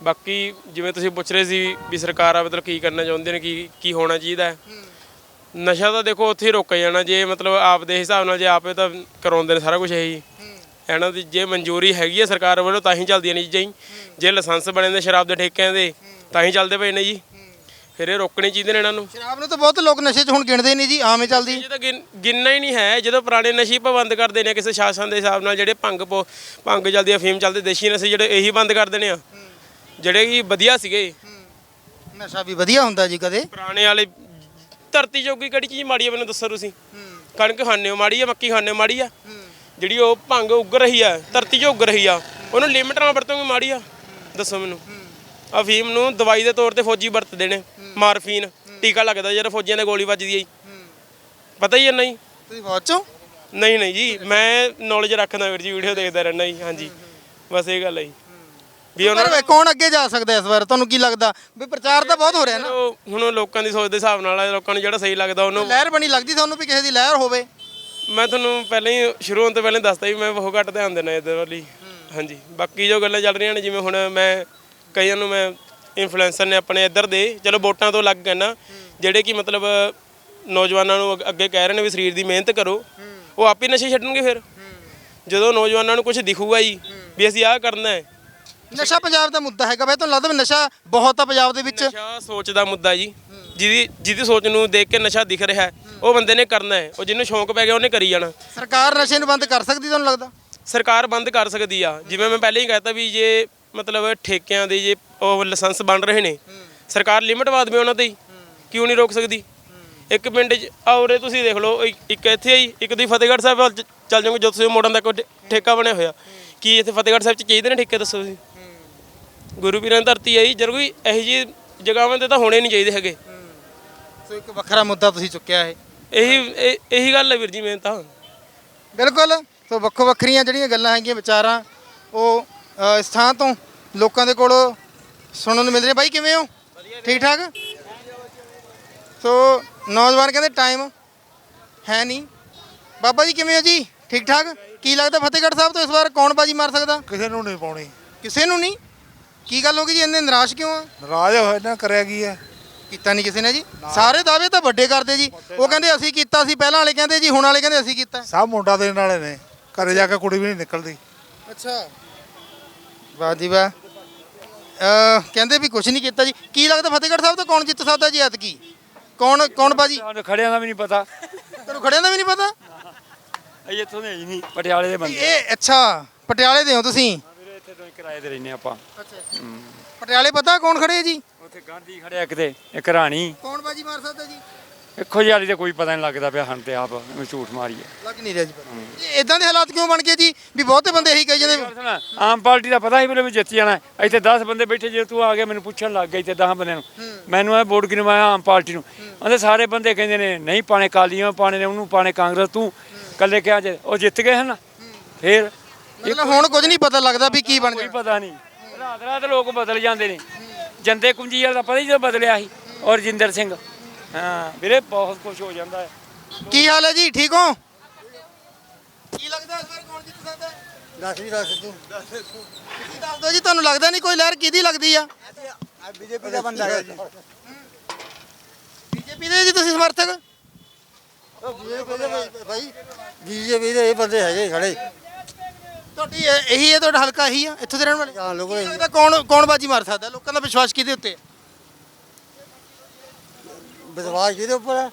ਬਾਕੀ ਜਿਵੇਂ ਤੁਸੀਂ ਪੁੱਛ ਰਹੇ ਸੀ ਵੀ ਸਰਕਾਰ ਮਤਲਬ ਕੀ ਕਰਨਾ ਚਾਹੁੰਦੇ ਨੇ ਕੀ ਕੀ ਹੋਣਾ ਚਾਹੀਦਾ ਹੈ। ਨਸ਼ਾ ਤਾਂ ਦੇਖੋ ਉੱਥੇ ਹੀ ਰੋਕਿਆ ਜਾਣਾ ਜੇ ਮਤਲਬ ਆਪ ਦੇ ਹਿਸਾਬ ਨਾਲ ਜੇ ਆਪੇ ਤਾਂ ਕਰਾਉਂਦੇ ਨੇ ਸਾਰਾ ਕੁਝ ਇਹ। ਇਹਨਾਂ ਦੀ ਜੇ ਮਨਜ਼ੂਰੀ ਹੈਗੀ ਹੈ ਸਰਕਾਰ ਵੱਲੋਂ ਤਾਂ ਹੀ ਚੱਲਦੀਆਂ ਨੇ ਚੀਜ਼ਾਂ ਜੀ ਜੇ ਲਾਇਸੈਂਸ ਬਣੇ ਨੇ ਸ਼ਰਾਬ ਦੇ ਠੇਕਿਆਂ ਦੇ ਤਾਂ ਹੀ ਚੱਲਦੇ ਪਏ ਨੇ ਜੀ। ਫਿਰ ਇਹ ਰੋਕਣੇ ਚਾਹੀਦੇ ਨੇ ਇਹਨਾਂ ਨੂੰ। ਸ਼ਰਾਬ ਨੂੰ ਤਾਂ ਬਹੁਤ ਲੋਕ ਨਸ਼ੇ 'ਚ ਹੁਣ ਗਿਣਦੇ ਨਹੀਂ ਜੀ ਆਮ ਹੀ ਚੱਲਦੀ। ਇਹ ਤਾਂ ਗਿਣ- ਗਿਣਨਾ ਹੀ ਨਹੀਂ ਹੈ ਜਦੋਂ ਪੁਰਾਣੇ ਨਸ਼ੇ ਹੀ ਬੰਦ ਕਰ ਦੇਣੇ ਆ ਕਿਸੇ ਸ਼ਾਸਨ ਦੇ ਹਿਸਾਬ ਨਾਲ ਜਿਹੜੇ ਭੰਗ ਪੋ ਭੰਗ ਚੱਲਦੀ ਆ ਫੀਮ ਚੱਲਦੇ ਦੇਸ਼ੀ ਨਸ਼ੇ ਜਿਹੜੇ ਇਹੀ ਬੰਦ ਕਰ ਦੇਣੇ ਆ। ਜਿਹੜੇ ਕਿ ਵਧੀਆ ਸੀਗੇ। ਨਸ਼ਾ ਵੀ ਵਧੀਆ ਹੁੰਦਾ ਜੀ ਕਦੇ। ਪੁਰਾਣੇ ਵਾਲੇ ਧਰਤੀ ਜੋਗੀ ਕਿਹੜੀ ਚੀਜ਼ ਮਾੜੀ ਆ ਮੈਨੂੰ ਦੱਸੋ ਤੁਸੀਂ। ਕਣਕ ਖਾਣੇ ਹੋ ਮਾੜੀ ਆ ਮੱਕੀ ਖਾਣੇ ਹੋ ਮਾੜੀ ਆ। ਜਿਹੜੀ ਉਹ ਭੰਗ ਉੱਗ ਰਹੀ ਆ ਧਰਤੀ 'ਚ ਉੱਗ ਰਹੀ ਆ ਉਹਨੂੰ ਲਿਮਟ ਨਾਲ ਵਰਤੋਂਗੇ ਮਾੜੀ ਆ। ਦੱਸੋ ਮੈਨੂੰ। ਅਫੀਮ ਨੂੰ ਦਵਾਈ ਦੇ ਤੌਰ ਤੇ ਫੌਜੀ ਵਰਤਦੇ ਨੇ ਮਾਰਫੀਨ ਟੀਕਾ ਲੱਗਦਾ ਜਿਹੜਾ ਫੌਜੀਆਂ ਦੇ ਗੋਲੀ ਵੱਜਦੀ ਆ ਜੀ। ਪਤਾ ਹੀ ਹੈ ਨਹੀਂ। ਤੁਸੀਂ ਫੌਜ 'ਚੋਂ? ਨਹੀਂ ਨਹੀਂ ਜੀ ਮੈਂ ਨੌਲੇਜ ਰੱਖਦਾ ਵੀਰ ਜੀ ਵੀਡੀਓ ਦੇਖਦਾ ਰਹਿਣਾ ਜੀ ਹਾਂਜੀ। ਬਸ ਇਹ ਗੱਲ ਹੈ ਜੀ। ਵੀ ਉਹਨਾਂ ਪਰ ਕੌਣ ਅੱਗੇ ਜਾ ਸਕਦਾ ਇਸ ਵਾਰ ਤੁਹਾਨੂੰ ਕੀ ਲੱਗਦਾ? ਵੀ ਪ੍ਰਚਾਰ ਤਾਂ ਬਹੁਤ ਹੋ ਰਿਹਾ ਨਾ। ਹੁਣ ਲੋਕਾਂ ਦੀ ਸੋਚ ਦੇ ਹਿਸਾਬ ਨਾਲ ਆ, ਲੋਕਾਂ ਨੂੰ ਜਿਹੜਾ ਸਹੀ ਲੱਗਦਾ ਉਹਨੂੰ ਲਹਿਰ ਬਣੀ ਲੱਗਦੀ ਤੁਹਾਨੂੰ ਵੀ ਕਿਸੇ ਦੀ ਲਹਿਰ ਹੋਵੇ? ਮੈਂ ਤੁਹਾਨੂੰ ਪਹਿਲਾਂ ਹੀ ਸ਼ੁਰੂ ਹੋਣ ਤੋਂ ਪਹਿਲਾਂ ਦੱਸਤਾ ਵੀ ਮੈਂ ਬਹੁਤ ਘੱਟ ਧਿਆਨ ਦੇਣਾ ਇਹਦੇ ਵਾਲੀ ਹਾਂਜੀ ਬਾਕੀ ਜੋ ਗੱਲਾਂ ਚੱਲ ਰਹੀਆਂ ਨੇ ਜਿਵੇਂ ਹੁਣ ਮੈਂ ਕਈਆਂ ਨੂੰ ਮੈਂ ਇਨਫਲੂਐਂਸਰ ਨੇ ਆਪਣੇ ਇੱਧਰ ਦੇ ਚਲੋ ਵੋਟਾਂ ਤੋਂ ਲੱਗ ਗਏ ਨਾ। ਜਿਹੜੇ ਕਿ ਮਤਲਬ ਨੌਜਵਾਨਾਂ ਨੂੰ ਅੱਗ- ਅੱਗੇ ਕਹਿ ਰਹੇ ਨੇ ਵੀ ਸਰੀਰ ਦੀ ਮਿਹਨਤ ਕਰੋ ਉਹ ਆਪੇ ਨਸ਼ੇ ਛੱਡਣਗੇ ਫਿਰ। ਜਦੋਂ ਨੌਜਵਾਨਾਂ ਨੂੰ ਕੁਝ ਦਿਖੂਗਾ ਜੀ ਵੀ ਅਸੀਂ ਆਹ ਕਰਨਾ ਹੈ ਨਸ਼ਾ ਪੰਜਾਬ ਦਾ ਮੁੱਦਾ ਹੈਗਾ ਬਈ ਤੁਹਾਨੂੰ ਲੱਗਦਾ ਵੀ ਨਸ਼ਾ ਬਹੁਤ ਆ ਪੰਜਾਬ ਦੇ ਵਿੱਚ? ਨਸ਼ਾ ਸੋਚ ਦਾ ਮੁੱਦਾ ਜੀ। ਜਿਹਦੀ ਜਿਹਦੀ ਸੋਚ ਨੂੰ ਦੇਖ ਕੇ ਨਸ਼ਾ ਦਿਖ ਰਿਹਾ ਹੈ ਉਹ ਬੰਦੇ ਨੇ ਕਰਨਾ ਹੈ। ਉਹ ਜਿਹਨੂੰ ਸ਼ੌਂਕ ਪੈ ਗਿਆ ਉਹਨੇ ਕਰੀ ਜਾਣਾ। ਸਰਕਾਰ ਨਸ਼ੇ ਨੂੰ ਬੰਦ ਕਰ ਸਕਦੀ ਤੁਹਾਨੂੰ ਲੱਗਦਾ? ਸਰਕਾਰ ਬੰਦ ਕਰ ਸਕਦੀ ਆ। ਜਿਵੇਂ ਮੈਂ ਪਹਿਲਾਂ ਹੀ ਕਹਿਤਾ ਵੀ ਜੇ ਮਤਲਬ ਠੇਕਿਆਂ ਦੇ ਜੇ ਉਹ ਲਾਇਸੈਂਸ ਬਣ ਰਹੇ ਨੇ ਸਰਕਾਰ ਲਿਮਟ ਵਾ ਦੇਵੇ ਉਹਨਾਂ ਤੇ ਹੀ। ਕਿਉਂ ਨਹੀਂ ਰੋਕ ਸਕਦੀ? ਇੱਕ ਪਿੰਡ 'ਚ ਆਉਰੇ ਤੁਸੀਂ ਦੇਖ ਲਓ ਇੱਕ ਇੱਕ ਇੱਥੇ ਹੀ ਇੱਕ ਦੀ ਫਤਿਹਗੜ੍ਹ ਸਾਹਿਬ ਵੱਲ ਚ- ਚੱਲ ਜਾਓਗੇ ਜਦੋਂ ਤੁਸੀਂ ਮੋੜਨ ਦਾ ਕੋਈ ਠੇ- ਠੇਕਾ ਬਣਿਆ ਹੋਇਆ। ਕੀ ਇੱਥੇ ਫਤਿਹਗੜ੍ਹ ਸਾਹਿਬ 'ਚ ਚਾਹੀਦੇ ਨੇ ਠੇਕੇ ਦੱਸੋ ਤੁਸੀਂ? ਗੁਰੂ ਪੀਰਾਂ ਦੀ ਧਰਤੀ ਹੈ ਜੀ ਜਦੋਂ ਕੋਈ ਇਹੋ ਜਿਹੀ ਜਗ੍ਹਾਵਾਂ ਤੇ ਤਾਂ ਹੋਣੇ ਨਹੀਂ ਚਾਹੀਦੇ ਹੈਗੇ। ਸੋ ਇੱਕ ਵੱਖਰਾ ਮੁੱਦਾ ਤੁਸੀਂ ਚੁੱਕਿਆ ਹੈ ਇਹੀ ਇਹ- ਇਹੀ ਗੱਲ ਹੈ ਵੀਰ ਜੀ ਮੈਂ ਤਾਂ। ਬਿਲਕੁਲ। ਸੋ ਵੱਖੋ ਵੱਖਰੀਆਂ ਜਿਹੜੀਆਂ ਗੱਲਾਂ ਹੈਗੀਆਂ ਵਿਚਾਰਾਂ ਉਹ ਅ, ਇਸ ਥਾਂ ਤੋਂ ਲੋਕਾਂ ਦੇ ਕੋਲ ਸੁਣਨ ਨੂੰ ਮਿਲ ਰਿਹਾ ਬਾਈ ਕਿਵੇਂ ਹੋ? ਠੀਕ ਠਾਕ? ਸੋ ਨੌਜਵਾਨ ਕਹਿੰਦੇ ਟਾਈਮ ਹੈ ਨਹੀਂ। ਬਾਬਾ ਜੀ ਕਿਵੇਂ ਹੋ ਜੀ? ਠੀਕ ਠਾਕ? ਕੀ ਲੱਗਦਾ ਫਤਿਹਗੜ੍ਹ ਸਾਹਿਬ ਤੋਂ ਇਸ ਵਾਰ ਕੌਣ ਬਾਜੀ ਮਾਰ ਸਕਦਾ? ਕਿਸੇ ਨੂੰ ਨਹੀਂ ਪਾਉਣੀ। ਕਿਸੇ ਨੂੰ ਨਹੀਂ? ਕੀ ਗੱਲ ਹੋ ਗਈ ਜੀ? ਇੰਨੇ ਨਿਰਾਸ਼ ਕਿਉਂ ਆ? ਨਾਰਾਜ਼ ਹੋਇਆ ਨਾ ਕਰਿਆ ਕੀ ਹੈ ਕੀਤਾ ਨਹੀਂ ਕਿਸੇ ਨੇ ਜੀ? ਸਾਰੇ ਦਾਅਵੇ ਤਾਂ ਵੱਡੇ ਕਰਦੇ ਜੀ। ਉਹ ਕਹਿੰਦੇ ਅਸੀਂ ਕੀਤਾ ਸੀ ਪਹਿਲਾਂ ਵਾਲੇ ਕਹਿੰਦੇ ਜੀ ਹੁਣ ਵਾਲੇ ਕਹਿੰਦੇ ਅਸੀਂ ਕੀਤਾ। ਸਭ ਮੁੰਡਾ ਦੇਣ ਵਾਲੇ ਨੇ। ਘਰੇ ਜਾ ਕੇ ਕੁੜੀ ਵੀ ਨਹੀਂ ਨਿਕਲਦੀ। ਅੱਛਾ। ਵਾਹ ਜੀ ਵਾਹ। ਅਹ ਕਹਿੰਦੇ ਵੀ ਕੁਝ ਨਹੀਂ ਕੀਤਾ ਜੀ। ਕੀ ਲੱਗਦਾ ਫਤਿਹਗੜ੍ਹ ਸਾਹਿਬ ਤੋਂ ਕੌਣ ਜਿੱਤ ਸਕਦਾ ਜੀ ਐਤਕੀ? ਕੌਣ ਕੌਣ ਬਾਜੀ ਸਾਨੂੰ ਖੜਿਆਂ ਦਾ ਵੀ ਨਹੀਂ ਪਤਾ। ਤੁਹਾਨੂੰ ਖੜਿਆਂ ਦਾ ਵੀ ਨਹੀਂ ਪਤਾ? ਅਸੀਂ ਇੱਥੋਂ ਦੇ ਹੀ ਨਹੀਂ ਪਟਿਆਲੇ ਦੇ ਬੰਦੇ। ਇਹ ਅੱਛਾ ਪਟਿਆਲੇ ਦੇ ਹੋ ਤੁਸੀਂ। ਕਿਰਾਏ ਤੇ ਰਹਿੰਦੇ ਆਪਾਂ। ਪਟਿਆਲੇ ਪਤਾ ਕੌਣ ਖੜੇ ਹੈ ਜੀ? ਉੱਥੇ ਗਾਂਧੀ ਖੜਿਆ ਕਿਤੇ ਇੱਕ ਰਾਣੀ। ਕੌਣ ਬਾਜੀ ਮਾਰ ਸਕਦਾ ਜੀ? ਇੱਕੋ ਜਿਹੀ ਵਾਲੀ ਤੇ ਕੋਈ ਪਤਾ ਨਹੀਂ ਲੱਗਦਾ ਪਿਆ ਹਨ ਤੇ ਆਪ ਐਵੇਂ ਝੂਠ ਮਾਰੀਏ ਲੱਗ ਨਹੀਂ ਰਿਹਾ ਜੀ ਪਤਾ। ਇਦਾਂ ਦੇ ਹਾਲਾਤ ਕਿਉਂ ਬਣ ਗਏ ਜੀ? ਵੀ ਬਹੁਤੇ ਬੰਦੇ ਇਹੀ ਕਹੀ ਜਾਂਦੇ ਆਮ ਪਾਰਟੀ ਦਾ ਪਤਾ ਹੀ ਬਲੇ ਵੀ ਜਿੱਤ ਜਾਣਾ। ਹੈ। ਇੱਥੇ 10 ਬੰਦੇ ਬੈਠੇ ਜੇ ਤੂੰ ਆ ਗਿਆ ਮੈਨੂੰ ਪੁੱਛਣ ਲੱਗ ਗਿਆ ਇੱਥੇ 10 ਬੰਦਿਆਂ ਨੂੰ। ਮੈਨੂੰ ਇਹ ਵੋਟ ਆਇਆ? ਆਮ ਪਾਰਟੀ ਨੂੰ। ਕਹਿੰਦੇ ਸਾਰੇ ਬੰਦੇ ਕਹਿੰਦੇ ਨੇ ਨਹੀਂ ਪਾਣੇ ਕਾਲੀਆਂ ਪਾਣੇ ਨੇ ਉਹਨੂੰ ਪਾਣੇ ਕਾਂਗਰਸ ਤੂੰ। ਕੱਲੇ ਕਿਹਾ ਜੇ ਉਹ ਜਿੱਤ ਗਏ ਹਨ। ਫੇਰ ਮਤਲਬ ਹੁਣ ਕੁਝ ਨਹੀਂ ਪਤਾ ਲੱਗਦਾ ਵੀ ਕੀ ਬਣ ਕੋਈ ਜਾਣਾ। ਪਤਾ ਨਹੀਂ। ਰਾਤ ਰਾਤ ਲੋਕ ਬਦਲ ਜਾਂਦੇ ਨੇ। ਜੰਦੇ ਕੁੰਜੀ ਵਾਲਾ ਦਾ ਪਤਾ ਹੀ ਜਦੋਂ ਬਦਲਿਆ ਸੀ ਔਰ ਜਿੰਦਰ ਸਿੰਘ। ਹਾਂ ਵੀਰੇ ਬਹੁਤ ਕੁਝ ਹੋ ਜਾਂਦਾ ਹੈ। ਕੀ ਹਾਲ ਹੈ ਜੀ ਠੀਕ ਹੋ? ਕੀ ਲੱਗਦਾ ਇਸ ਵਾਰ ਕੌਣ ਜਿੱਤ ਸਕਦਾ? ਹੈ? ਦੱਸ ਵੀ ਦੱਸ ਤੂੰ ਤੁਸੀਂ ਦੱਸ ਦਿਓ ਜੀ ਤੁਹਾਨੂੰ ਲੱਗਦਾ ਨਹੀਂ ਕੋਈ ਲਹਿਰ ਕਿਹਦੀ ਲੱਗਦੀ ਆ? ਬੀਜੇਪੀ ਦਾ ਬੰਦਾ ਹੈ ਜੀ। ਬੀਜੇਪੀ ਦੇ ਜੀ ਤੁਸੀਂ ਸਮਰਥਕ? ਭਾਈ ਬੀਜੇਪੀ ਦੇ ਇਹ ਬੰਦੇ ਹੈਗੇ ਖੜੇ। ਤੁਹਾਡੀ ਇਹ- ਇਹੀ ਹੈ ਤੁਹਾਡਾ ਹਲਕਾ ਇਹੀ ਆ ਇੱਥੋਂ ਦੇ ਰਹਿਣ ਵਾਲੇ? ਹਾਂ ਲੋਕ ਕੀ ਲੱਗਦਾ ਕੌਣ ਕੌਣ ਬਾਜੀ ਮਾਰ ਸਕਦਾ? ਲੋਕਾਂ ਦਾ ਵਿਸ਼ਵਾਸ ਕਿਹਦੇ ਉੱਤੇ ਹੈ ਵਿਸ਼ਵਾਸ ਜਿਹਦੇ ਉੱਪਰ ਹੈ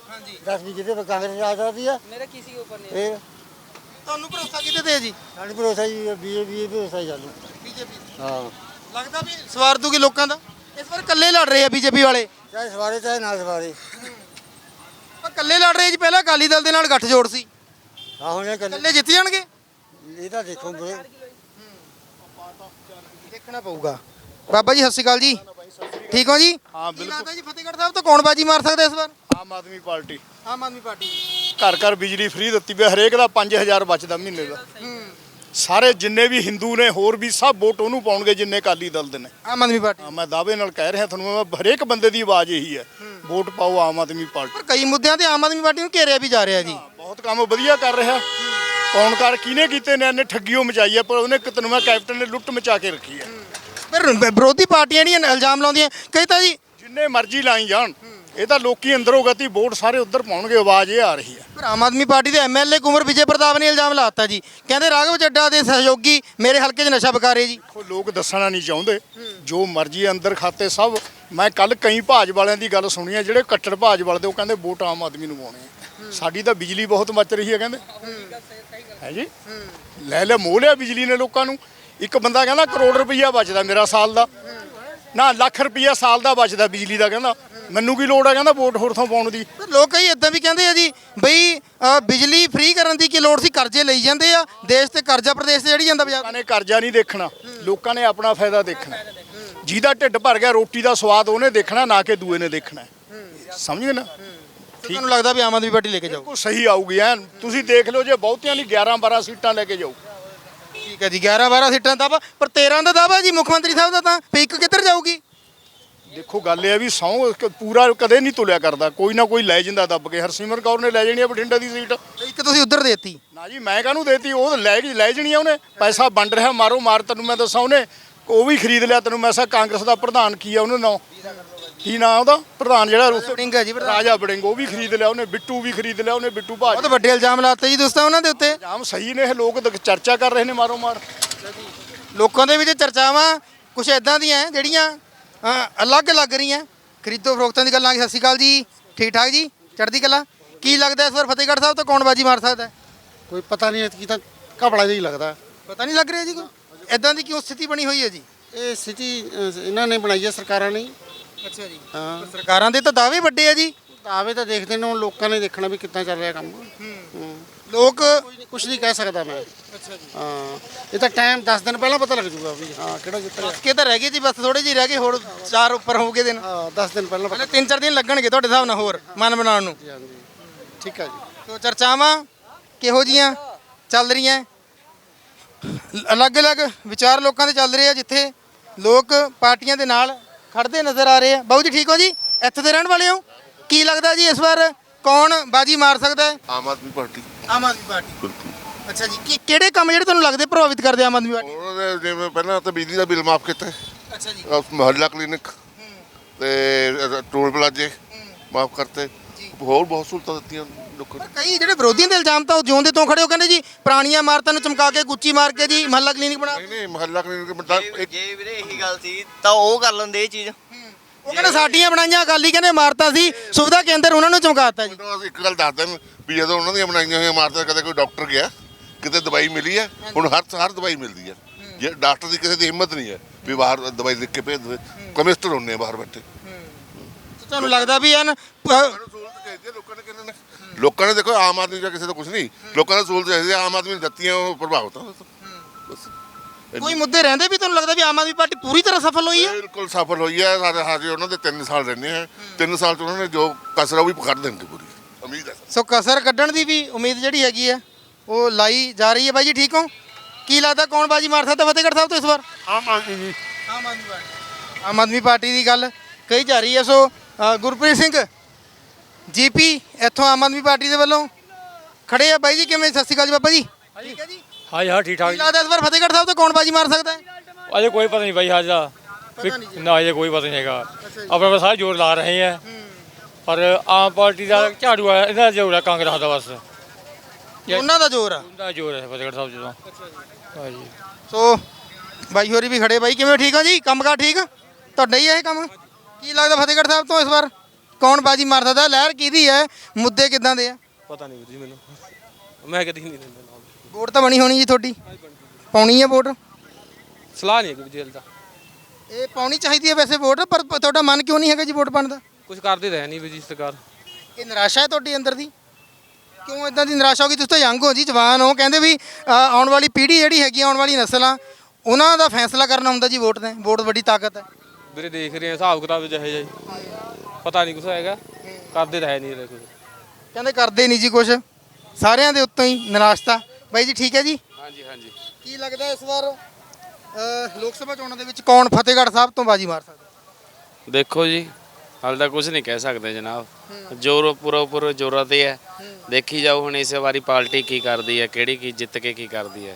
ਦੱਸ ਵੀ ਜਿਹਦੇ ਉੱਪਰ? ਕਾਂਗਰਸ ਆ ਸਕਦੀ ਹੈ ਮੇਰਾ ਕਿਸੇ ਉੱਪਰ ਨਹੀਂ ਇਹ ਤੁਹਾਨੂੰ ਭਰੋਸਾ ਕਿਹਦੇ ਤੇ ਹੈ ਜੀ? ਸਾਨੂੰ ਭਰੋਸਾ ਜੀ ਬੀਜੇਪੀ ਭਰੋਸਾ ਹੀ ਸਾਨੂੰ। ਬੀਜੇਪੀ ਹਾਂ। ਲੱਗਦਾ ਵੀ ਸਵਾਰ ਦੂਗੀ ਲੋਕਾਂ ਦਾ? ਇਸ ਵਾਰ ਇਕੱਲੇ ਲੜ ਰਹੇ ਆ ਬੀਜੇਪੀ ਵਾਲੇ। ਚਾਹੇ ਸਵਾਰੇ ਚਾਹੇ ਨਾ ਸਵਾਰੇ। ਪਰ ਇਕੱਲੇ ਲੜ ਰਹੇ ਜੀ ਪਹਿਲਾਂ ਅਕਾਲੀ ਦਲ ਦੇ ਨਾਲ ਗੱਠ ਜੋੜ ਸੀ। ਆ ਹੁਣ ਇਹ ਇਕੱਲੇ ਜਿੱਤ ਜਾਣਗੇ? ਇਹ ਤਾਂ ਦੇਖੋ ਬਰੇ ਦੇਖਣਾ ਪਊਗਾ। ਬਾਬਾ ਜੀ ਸਤਿ ਸ਼੍ਰੀ ਅਕਾਲ ਜੀ। ਠੀਕ ਹੋ ਜੀ? ਹਾਂ ਕੀ ਲੱਗਦਾ ਜੀ ਫਤਿਹਗੜ੍ਹ ਸਾਹਿਬ ਤੋਂ ਕੌਣ ਬਾਜੀ ਮਾਰ ਸਕਦਾ ਇਸ ਵਾਰ? ਆਮ ਆਦਮੀ ਪਾਰਟੀ। ਆਮ ਆਦਮੀ ਪਾਰਟੀ। ਘਰ ਘਰ ਬਿਜਲੀ ਫ੍ਰੀ ਦਿੱਤੀ ਵੀ ਹਰੇਕ ਦਾ 5000 ਬਚਦਾ ਮਹੀਨੇ ਦਾ। ਸਾਰੇ ਜਿੰਨੇ ਵੀ ਹਿੰਦੂ ਨੇ ਹੋਰ ਵੀ ਸਭ ਵੋਟ ਉਹਨੂੰ ਪਾਉਣਗੇ ਜਿੰਨੇ ਅਕਾਲੀ ਦਲ ਦੇ ਨੇ। ਆਮ ਆਦਮੀ ਪਾਰਟੀ। ਹਾਂ, ਮੈਂ ਦਾਅਵੇ ਨਾਲ ਕਹਿ ਰਿਹਾ ਤੁਹਾਨੂੰ ਮੈਂ ਹਰੇਕ ਬੰਦੇ ਦੀ ਆਵਾਜ਼ ਇਹੀ ਹੈ। ਵੋਟ ਪਾਓ ਆਮ ਆਦਮੀ ਪਾਰਟੀ। ਪਰ ਕਈ ਮੁੱਦਿਆਂ ਤੇ ਆਮ ਆਦਮੀ ਪਾਰਟੀ ਨੂੰ ਘੇਰਿਆ ਵੀ ਜਾ ਰਿਹਾ ਜੀ। ਬਹੁਤ ਕੰਮ ਵਧੀਆ ਕਰ ਰਿਹਾ। ਕੌਣ ਕਰ ਕਿਹਨੇ ਕੀਤੇ ਨੇ? ਇਹਨੇ ਠੱਗੀਓ ਮਚਾਈ ਹੈ ਪਰ ਉਹਨੇ ਕਿਤਨਵਾ ਕੈਪਟਨ ਨੇ ਲੁੱਟ ਮਚਾ ਕੇ ਰੱਖੀ ਹੈ ਪਰ ਬ- ਵਿਰੋਧੀ ਪਾਰਟੀਆਂ ਜਿਹੜੀਆਂ ਇਲਜ਼ਾਮ ਲਾਉਂਦੀਆਂ ਕਈ ਤਾਂ ਜੀ ਜਿੰਨੇ ਮਰਜ਼ੀ ਲਾਈ ਜਾਣ ਇਹ ਤਾਂ ਲੋਕੀ ਅੰਦਰੋਂ ਗਤੀ ਵੋਟ ਸਾਰੇ ਉੱਧਰ ਪਾਉਣਗੇ ਆਵਾਜ਼ ਇਹ ਆ ਰਹੀ ਹੈ ਪਰ ਆਮ ਆਦਮੀ ਪਾਰਟੀ ਦੇ ਐਮਐਲਏ ਕੁਮਰ ਵਿਜੇ ਪ੍ਰਤਾਪ ਨੇ ਇਲਜ਼ਾਮ ਲਾਤਾ ਜੀ। ਕਹਿੰਦੇ ਰਾਘਵ ਚੱਡਾ ਦੇ ਸਹਿਯੋਗੀ ਮੇਰੇ ਹਲਕੇ 'ਚ ਨਸ਼ਾ ਵਿਕਾ ਰਹੇ ਜੀ। ਦੇਖੋ ਲੋਕ ਦੱਸਣਾ ਨਹੀਂ ਚਾਹੁੰਦੇ। ਜੋ ਮਰਜ਼ੀ ਅੰਦਰ ਖਾਤੇ ਸਭ। ਮੈਂ ਕੱਲ ਕਈ ਭਾਜ ਵਾਲਿਆਂ ਦੀ ਗੱਲ ਸੁਣੀ ਹੈ ਜਿਹੜੇ ਕੱਟੜ ਭਾਜ ਵਾਲੇ ਦੇ ਉਹ ਕਹਿੰਦੇ ਵੋਟ ਆਮ ਆਦਮੀ ਨੂੰ ਪਾਉਣੇ ਆ। ਸਾਡੀ ਤਾਂ ਬਿਜਲੀ ਬਹੁਤ ਮੱਚ ਰਹੀ ਹੈ ਕਹਿੰਦੇ। ਹੈ ਜੀ? ਲੈ ਲੈ ਮੋਹ ਲਿਆ ਬਿਜਲੀ ਨੇ ਲੋਕਾਂ ਨੂੰ। ਇੱਕ ਬੰਦਾ ਕਹਿੰਦਾ ਕਰੋੜ ਰੁਪਈਆ ਬਚਦਾ ਮੇਰਾ ਸਾਲ ਦਾ। ਨਾ ਲੱਖ ਰੁਪਈਆ ਸਾਲ ਦਾ ਬਚਦਾ ਬਿਜਲੀ ਦਾ ਕਹਿੰਦਾ। ਮੈਨੂੰ ਕੀ ਲੋੜ ਹੈ ਕਹਿੰਦਾ ਵੋਟ ਹੋਰ ਥਾਂ ਪਾਉਣ ਦੀ? ਲੋਕ ਕਈ ਇਦਾਂ ਵੀ ਕਹਿੰਦੇ ਆ ਜੀ ਬਈ ਬਿਜਲੀ ਫ੍ਰੀ ਕਰਨ ਦੀ ਕੀ ਲੋੜ ਸੀ? ਕਰਜ਼ੇ ਲਈ ਜਾਂਦੇ ਆ। ਦੇਸ਼ ਤੇ ਕਰਜ਼ਾ ਪ੍ਰਦੇਸ਼ ਤੇ ਜਿਹੜੀ ਜਾਂਦਾ ਬਾਜ਼ਾਰ ਲੋਕਾਂ ਨੇ ਕਰਜ਼ਾ ਨਹੀਂ ਦੇਖਣਾ। ਲੋਕਾਂ ਨੇ ਆਪਣਾ ਫਾਇਦਾ ਦੇਖਣਾ। ਜਿਹਦਾ ਢਿੱਡ ਭਰ ਗਿਆ ਰੋਟੀ ਦਾ ਸਵਾਦ ਉਹਨੇ ਦੇਖਣਾ ਨਾ ਕਿ ਦੂਏ ਨੇ ਦੇਖਣਾ। ਸਮਝ ਗਏ ਨਾ? ਤੁਹਾਨੂੰ ਲੱਗਦਾ ਵੀ ਆਮ ਆਦਮੀ ਪਾਰਟੀ ਲੈ ਕੇ ਜਾਊ? ਬਿਲਕੁਲ ਸਹੀ ਆਊਗੀ ਐਨ। ਤੁਸੀਂ ਦੇਖ ਲਓ ਜੇ ਬਹੁਤਿਆਂ ਦੀ 11 12 ਸੀਟਾਂ ਲੈ ਕੇ ਜਾਊ। ਠੀਕ ਹੈ ਜੀ 11 12 ਸੀਟਾਂ ਦਾ ਪਰ 13 ਦਾ ਦਾਅਵਾ ਜੀ ਮੁੱਖ ਮੰਤਰੀ ਸਾਹਿਬ ਦਾ ਤਾਂ ਪਿਕ ਕਿੱਧਰ ਜਾਊਗੀ? ਦੇਖੋ ਗੱਲ ਇਹ ਆ ਵੀ ਸੌ ਪੂਰਾ ਕਦੇ ਨਹੀਂ ਤੁਲਿਆ ਕਰਦਾ। ਕੋਈ ਨਾ ਕੋਈ ਲੈ ਜਾਂਦਾ ਦੱਬ ਕੇ। ਹਰਸਿਮਰ ਕੌਰ ਨੇ ਲੈ ਜਾਣੀ ਆ ਬਠਿੰਡਾ ਦੀ ਸੀਟ। ਇੱਕ ਤੁਸੀਂ ਉੱਧਰ ਦੇਤੀ। ਨਾ ਜੀ ਮੈਂ ਕਾਹਨੂੰ ਦੇਤੀ? ਉਹ ਤਾਂ ਲੈ ਗਈ ਲੈ ਜਾਣੀ ਆ ਉਹਨੇ। ਪੈਸਾ ਵੰਡ ਰਿਹਾ ਮਾਰੋ ਮਾਰ ਤੈਨੂੰ ਮੈਂ ਦੱਸਾਂ ਉਹਨੇ। ਉਹ ਵੀ ਖਰੀਦ ਲਿਆ ਤੈਨੂੰ। ਮੈਂ ਸਾ ਕਾਂਗਰਸ ਦਾ ਪ੍ਰਧਾਨ ਕੀ ਆ ਉਹਨੇ ਨਾਂ। ਕੀ ਨਾਂ ਉਹਦਾ? ਪ੍ਰਧਾਨ ਜਿਹੜਾ ਰੁੱਸ ਬੜਿੰਗ ਹੈ ਜੀ ਪ੍ਰਧਾਨ। ਰਾਜਾ ਬੜਿੰਗ ਉਹ ਵੀ ਖਰੀਦ ਲਿਆ ਉਹਨੇ ਬਿੱਟੂ ਵੀ ਖਰੀਦ ਲਿਆ ਉਹਨੇ ਬਿੱਟੂ ਭਾਜ। ਬਹੁਤ ਵੱਡੇ ਇਲਜ਼ਾਮ ਲਾਤੇ ਜੀ ਦੋਸਤਾਂ ਉਹਨਾਂ ਦੇ ਉੱਤੇ। ਜਾਮ ਸਹੀ ਨੇ ਇਹ ਲੋਕ ਤਾਂ ਚਰਚਾ ਕਰ ਰਹੇ ਨੇ ਮਾਰੋ ਮਾਰ। ਲੋਕਾਂ ਦੇ ਵਿੱਚ ਚਰਚਾਵਾਂ ਕੁਝ ਇਦਾਂ ਦੀਆਂ ਹੈ ਜਿਹੜੀਆਂ ਅ, ਅਲੱਗ ਲੱਗ ਰਹੀਆਂ। ਖਰੀਦੋ ਫਰੋਖਤਾਂ ਦੀ ਗੱਲਾਂ ਸਤਿ ਸ਼੍ਰੀ ਅਕਾਲ ਜੀ। ਠੀਕ ਠਾਕ ਜੀ? ਚੜ੍ਹਦੀ ਕਲਾ? ਕੀ ਲੱਗਦਾ ਇਸ ਵਾਰ ਫਤਿਹਗੜ੍ਹ ਸਾਹਿਬ ਤੋਂ ਕੌਣ ਬਾਜੀ ਮਾਰ ਸਕਦਾ ਹੈ? ਕੋਈ ਪਤਾ ਨਹੀਂ ਕੀ ਤਾਂ ਘਪਲਾ ਜਿਹਾ ਹੀ ਲੱਗਦਾ। ਪਤਾ ਨਹੀਂ ਲੱਗ ਰਿਹਾ ਜੀ ਕੋਈ? ਇਦਾਂ ਦੀ ਕਿਉਂ ਸਥਿਤੀ ਬਣੀ ਹੋਈ ਹੈ ਜੀ? ਇਹ ਸਿਟੀ ਇਹਨਾਂ ਨੇ ਬਣਾਈ ਹੈ ਸਰਕਾਰਾਂ ਨੇ। ਅੱਛਾ ਜੀ। ਹਾਂ। ਸਰਕਾਰਾਂ ਦੇ ਤਾਂ ਦਾਅਵੇ ਵੱਡੇ ਆ ਜੀ। ਦਾਅਵੇ ਤਾਂ ਦੇਖਦੇ ਨੇ ਹੁਣ ਲੋਕਾਂ ਨੇ ਦੇਖਣਾ ਵੀ ਕਿੱਦਾਂ ਚੱਲ ਰਿਹਾ ਕੰਮ। ਹੂੰ। ਲੋਕ ਕੁਝ ਨਹੀਂ ਕਹਿ ਸਕਦਾ ਮੈਂ। ਅੱਛਾ ਜੀ। ਹਾਂ ਇਹ ਤਾਂ ਟਾਈਮ 10 ਦਿਨ ਪਹਿਲਾਂ ਪਤਾ ਲੱਗ ਜੂਗਾ ਵੀ ਹਾਂ ਕਿਹੜਾ ਜਿੱਤ ਰਿਹਾ। ਕੇ ਤਾਂ ਰਹਿ ਗਏ ਜੀ ਬਸ ਥੋੜੇ ਜਿਹੇ ਰਹਿ ਗਏ ਹੋਰ ਚਾਰ ਉੱਪਰ ਹੋਊਗੇ ਦਿਨ। ਹਾਂ 10 ਦਿਨ ਪਹਿਲਾਂ ਪਤਾ ਹਲੇ ਤਿੰਨ ਚਾਰ ਦਿਨ ਲੱਗਣਗੇ ਤੁਹਾਡੇ ਹਿਸਾਬ ਨਾਲ ਹੋਰ ਮਨ ਬਣਾਉਣ ਨੂੰ। ਹਾਂਜੀ ਹਾਂਜੀ। ਠੀਕ ਹੈ ਜੀ। ਤੋ ਚਰਚਾਵਾਂ ਕਿਹੋ ਜੀਆਂ ਚੱਲ ਰਹੀਆਂ? ਅਲੱਗ-ਅਲੱਗ ਵਿਚਾਰ ਲੋਕਾਂ ਦੇ ਚੱਲ ਰਹੇ ਆ ਜਿੱਥੇ ਲੋਕ ਪਾਰਟੀਆਂ ਦੇ ਨਾਲ ਖੜਦੇ ਨਜ਼ਰ ਆ ਰਹੇ ਆ। ਬਾਊ ਜੀ ਠੀਕ ਹੋ ਜੀ? ਇੱਥੇ ਦੇ ਰਹਿਣ ਵਾਲੇ ਹੋ? ਕੀ ਲੱਗਦਾ ਜੀ ਇਸ ਵਾਰ ਕੌਣ ਬਾਜੀ ਮਾਰ ਸਕਦਾ ਹੈ? ਆਮ ਆਦਮੀ ਪਾਰਟੀ। ਆਮ ਆਦਮੀ ਪਾਰਟੀ। ਬਿਲਕੁਲ। ਅੱਛਾ ਜੀ ਕੀ ਕਿਹੜੇ ਕੰਮ ਜਿਹੜੇ ਤੁਹਾਨੂੰ ਲੱਗਦੇ ਪ੍ਰਭਾਵਿਤ ਕਰਦੇ ਆਮ ਆਦਮੀ ਪਾਰਟੀ? ਉਹਨਾਂ ਨੇ ਜਿਵੇਂ ਪਹਿਲਾਂ ਤਾਂ ਬਿਜਲੀ ਦਾ ਬਿੱਲ ਮਾਫ ਕੀਤਾ ਅੱਛਾ ਜੀ। ਮੁਹੱਲਾ ਕਲੀਨਿਕ ਤੇ ਟੋਲ ਪਲਾਜੇ ਮਾਫ ਕਰਤੇ। ਹੋਰ ਬਹੁਤ ਸਹੂਲਤਾਂ ਦਿੱਤੀਆਂ ਲੋਕਾਂ ਨੂੰ ਕਈ ਜਿਹੜੇ ਵਿਰੋਧੀਆਂ ਦੇ ਇਲਜ਼ਾਮ ਤਾਂ ਉਹ ਜਿਉਂਦੇ ਤੋਂ ਖੜੇ ਹੋ ਕਹਿੰਦੇ ਜੀ ਪੁਰਾਣੀਆਂ ਇਮਾਰਤਾਂ ਨੂੰ ਚਮਕਾ ਕੇ ਗੁੱਚੀ ਮਾਰ ਕੇ ਜੀ ਮਹੱਲਾ ਕਲੀਨਿਕ ਬਣਾ ਨਹੀਂ ਨਹੀਂ ਮੁਹੱਲਾ ਕਲੀਨਿਕ ਇੱਕ ਜੇ ਵੀਰੇ ਇਹੀ ਗੱਲ ਸੀ ਤਾਂ ਉਹ ਕਰ ਲੈਂਦੇ ਇਹ ਚੀਜ਼। ਉਹ ਕਹਿੰਦੇ ਸਾਡੀਆਂ ਬਣਾਈਆਂ ਅਕਾਲੀ ਕਹਿੰਦੇ ਇਮਾਰਤਾਂ ਸੀ ਸੁਵਿਧਾ ਕੇਂਦਰ ਉਹਨਾਂ ਨੂੰ ਚਮਕਾਤਾ ਜੀ। ਮੈਨੂੰ ਇੱਕ ਗੱਲ ਦੱਸਦਾ ਵੀ ਜਦੋਂ ਉਹਨਾਂ ਦੀਆਂ ਬਣਾਈਆਂ ਹੋਈਆਂ ਇਮਾਰਤਾਂ ਕਦੇ ਕੋਈ ਡਾਕਟਰ ਗਿਆ ਕਿਤੇ ਦਵਾਈ ਮਿਲੀ ਹੈ ਹੁਣ ਹਰ ਹਰ ਦਵਾਈ ਮਿਲਦੀ ਹੈ। ਜੇ ਡਾਕਟਰ ਦੀ ਕਿਸੇ ਦੀ ਹਿੰਮਤ ਨਹੀਂ ਹੈ ਵੀ ਬਾਹਰ ਦਵਾਈ ਲਿਖ ਕੇ ਭੇਜ ਦੇਵੇ ਕਮਿਸਟਰ ਹੁੰਨੇ ਬਾਹਰ ਬੈਠੇ। ਤੁਹਾਨੂੰ ਲੱਗਦਾ ਵੀ ਸਹੂਲਤ ਚਾਹੀਦੀ ਹੈ ਲੋਕਾਂ ਨੇ ਕਹਿੰਦੇ ਨੇ? ਲੋਕਾਂ ਨੇ ਦੇਖੋ ਆਮ ਆਦਮੀ ਦਾ ਕਿਸੇ ਦਾ ਕੁਝ ਨਹੀਂ। ਲੋਕਾਂ ਨੂੰ ਸਹੂਲਤ ਚਾਹੀਦੀ ਹੈ ਆਮ ਆਦਮੀ ਨੇ ਦਿੱਤੀਆਂ ਉਹ ਪ੍ਰਭਾਵਿਤ ਆ। ਬਸ। ਕੋਈ ਮੁੱਦੇ ਰਹਿੰਦੇ ਵੀ ਤੁਹਾਨੂੰ ਲੱਗਦਾ ਵੀ ਆਮ ਆਦਮੀ ਪਾਰਟੀ ਪੂਰੀ ਤਰ੍ਹਾਂ ਸਫਲ ਹੋਈ ਹੈ ਬਿਲਕੁਲ ਸਫਲ ਹੋਈ ਹੈ ਸਾਡੇ ਹਾਜੇ ਉਹਨਾਂ ਦੇ 3 ਸਾਲ ਰਹਿੰਦੇ ਆ। 3 ਸਾਲ ਚ ਉਹਨਾਂ ਨੇ ਜੋ ਕਸਰ ਉਹ ਵੀ ਕੱਢ ਦੇਣਗੇ ਪੂਰੀ। ਉਮੀਦ ਹੈ ਸੋ ਕਸਰ ਕੱਢਣ ਦੀ ਵੀ ਉਮੀਦ ਜਿਹੜੀ ਹੈਗੀ ਹੈ ਉਹ ਲਾਈ ਜਾ ਰਹੀ ਹੈ ਬਾਈ ਜੀ ਠੀਕ ਹੋ? ਕੀ ਲੱਗਦਾ ਕੌਣ ਬਾਜੀ ਮਾਰ ਸਕਦਾ ਫਤਿਹਗੜ੍ਹ ਸਾਹਿਬ ਤੋਂ ਇਸ ਵਾਰ? ਆਮ ਆਦਮੀ ਜੀ। ਆਮ ਆਦਮੀ ਪਾਰਟੀ। ਆਮ ਆਦਮੀ ਪਾਰਟੀ ਦੀ ਗੱਲ ਕਹੀ ਜਾ ਰਹੀ ਹੈ ਸੋ ਗੁਰਪ੍ਰੀਤ ਸਿੰਘ ਜੀਪੀ ਇੱਥੋਂ ਆਮ ਆਦਮੀ ਪਾਰਟੀ ਦੇ ਵੱਲੋਂ ਖੜੇ ਆ ਬਾਈ ਜੀ ਕਿਵੇਂ ਸਤਿ ਸ਼੍ਰੀ ਅਕਾਲ ਜੀ ਬਾਬਾ ਜੀ? ਠੀਕ ਹੈ ਜੀ? ਜੀ ਠੀਕ ਠਾਕ ਕੀ ਲੱਗਦਾ ਇਸ ਵਾਰ ਫਤਿਹਗੜ੍ਹ ਸਾਹਿਬ ਤੋਂ ਕੌਣ ਬਾਜੀ ਮਾਰ ਸਕਦਾ ਹੈ? ਅਜੇ ਕੋਈ ਪਤਾ ਨਹੀਂ ਭਾਈ ਹਾਜ ਦਾ। ਵੀ- ਨਾ ਅਜੇ ਕੋਈ ਪਤਾ ਨਹੀਂ ਹੈਗਾ। ਆਪਣੇ ਬਸ ਸਾਰੇ ਜ਼ੋਰ ਲਾ ਰਹੇ ਹੈ। ਪਰ ਆਮ ਪਾਰਟੀ ਦਾ ਝਾੜੂ ਆ ਇਹਦਾ ਜ਼ੋਰ ਹੈ ਕਾਂਗਰਸ ਦਾ ਬਸ। ਉਹਨਾਂ ਦਾ ਜ਼ੋਰ ਆ? ਉਹਦਾ ਜ਼ੋਰ ਹੈ ਫਤਿਹਗੜ੍ਹ ਸਾਹਿਬ ਜਦੋਂ। ਹਾਂ ਜੀ। ਸੋ ਬਾਈ ਹੋਰੀ ਵੀ ਖੜੇ ਬਾਈ ਕਿਵੇਂ ਠੀਕ ਹੋ ਜੀ? ਕੰਮਕਾਰ ਠੀਕ? ਤੁਹਾਡਾ ਹੀ ਹੈ ਇਹ ਕੰਮ? ਕੀ ਲੱਗਦਾ ਫਤਿਹਗੜ੍ਹ ਸਾਹਿਬ ਤੋਂ ਇਸ ਵਾਰ? ਕੌਣ ਬਾਜੀ ਮਾਰ ਸਕਦਾ ਲਹਿਰ ਕਿਹਦੀ ਹੈ? ਮੁੱਦੇ ਕਿਦਾਂ ਦੇ ਆ? ਪਤਾ ਨਹੀਂ ਜੀ ਮੈਨੂੰ। ਮੈਂ ਕਦੀ ਨਹੀਂ ਦਿੰਦਾ ਨਾਮ ਵੋਟ ਤਾਂ ਬਣੀ ਹੋਣੀ ਜੀ ਤੁਹਾਡੀ। ਪਾਉਣੀ ਹੈ ਵੋਟ? ਸਲਾਹ ਨਹੀਂ ਹੈ ਜੇਲ੍ਹ ਦਾ ਇਹ ਪਾਉਣੀ ਚਾਹੀਦੀ ਹੈ ਵੈਸੇ ਵੋਟ ਪਰ ਪ- ਤੁਹਾਡਾ ਮਨ ਕਿਉਂ ਨਹੀਂ ਹੈਗਾ ਜੀ ਵੋਟ ਪਾਉਣ ਦਾ? ਕੁਝ ਕਰਦੇ ਤਾਂ ਹੈ ਨਹੀਂ ਜੀ ਸਰਕਾਰ। ਇਹ ਨਿਰਾਸ਼ਾ ਹੈ ਤੁਹਾਡੀ ਅੰਦਰ ਦੀ? ਕਿਉਂ ਇਦਾਂ ਦੀ ਨਿਰਾਸ਼ਾ ਹੋ ਗਈ? ਤੁਸੀਂ ਤਾਂ ਯੰਗ ਹੋ ਜੀ ਜਵਾਨ ਹੋ। ਕਹਿੰਦੇ ਵੀ ਅ, ਆਉਣ ਵਾਲੀ ਪੀੜ੍ਹੀ ਜਿਹੜੀ ਹੈਗੀ ਆ, ਆਉਣ ਵਾਲੀ ਨਸਲ ਆ ਉਹਨਾਂ ਦਾ ਫੈਸਲਾ ਕਰਨਾ ਹੁੰਦਾ ਜੀ ਵੋਟ ਨੇ ਵੋਟ ਵੱਡੀ ਤਾਕਤ ਹੈ। ਵੀਰੇ ਦੇਖ ਰਹੇ ਆ ਹਿਸਾਬ ਕਿਤਾਬ ਜਿਹੇ ਜਿਹਾ ਜੀ ਪਤਾ ਨਹੀਂ ਕੁਛ ਹੈਗਾ। ਕਰਦੇ ਤਾਂ ਹੈ ਨਹੀਂ ਕੁਝ ਕਹਿੰਦੇ ਕਰਦੇ ਨਹੀਂ ਜੀ ਕੁਝ ਸਾਰਿਆਂ ਦੇ ਉੱਤੋਂ ਹੀ ਨਿਰਾਸ਼ਤਾ ਬਾਈ ਜੀ ਠੀਕ ਹੈ ਜੀ? ਹਾਂਜੀ ਹਾਂਜੀ। ਕੀ ਲੱਗਦਾ ਇਸ ਵਾਰ ਅਹ, ਲੋਕ ਸਭਾ ਚੋਣਾਂ ਦੇ ਵਿੱਚ ਕੌਣ ਫਤਿਹਗੜ੍ਹ ਸਾਹਿਬ ਤੋਂ ਬਾਜੀ ਮਾਰ ਸਕਦਾ? ਦੇਖੋ ਜੀ ਹਾਲ ਤਾਂ ਕੁਝ ਨਹੀਂ ਕਹਿ ਸਕਦੇ ਜਨਾਬ। ਜੋਰ ਪੂਰਾ ਪੂਰਾ ਜੋਰਾਂ ਤੇ ਹੈ। ਦੇਖੀ ਜਾਓ ਹੁਣ ਇਸ ਵਾਰੀ ਪਾਰਟੀ ਕੀ ਕਰਦੀ ਹੈ ਕਿਹੜੀ ਕੀ ਜਿੱਤ ਕੇ ਕੀ ਕਰਦੀ ਹੈ।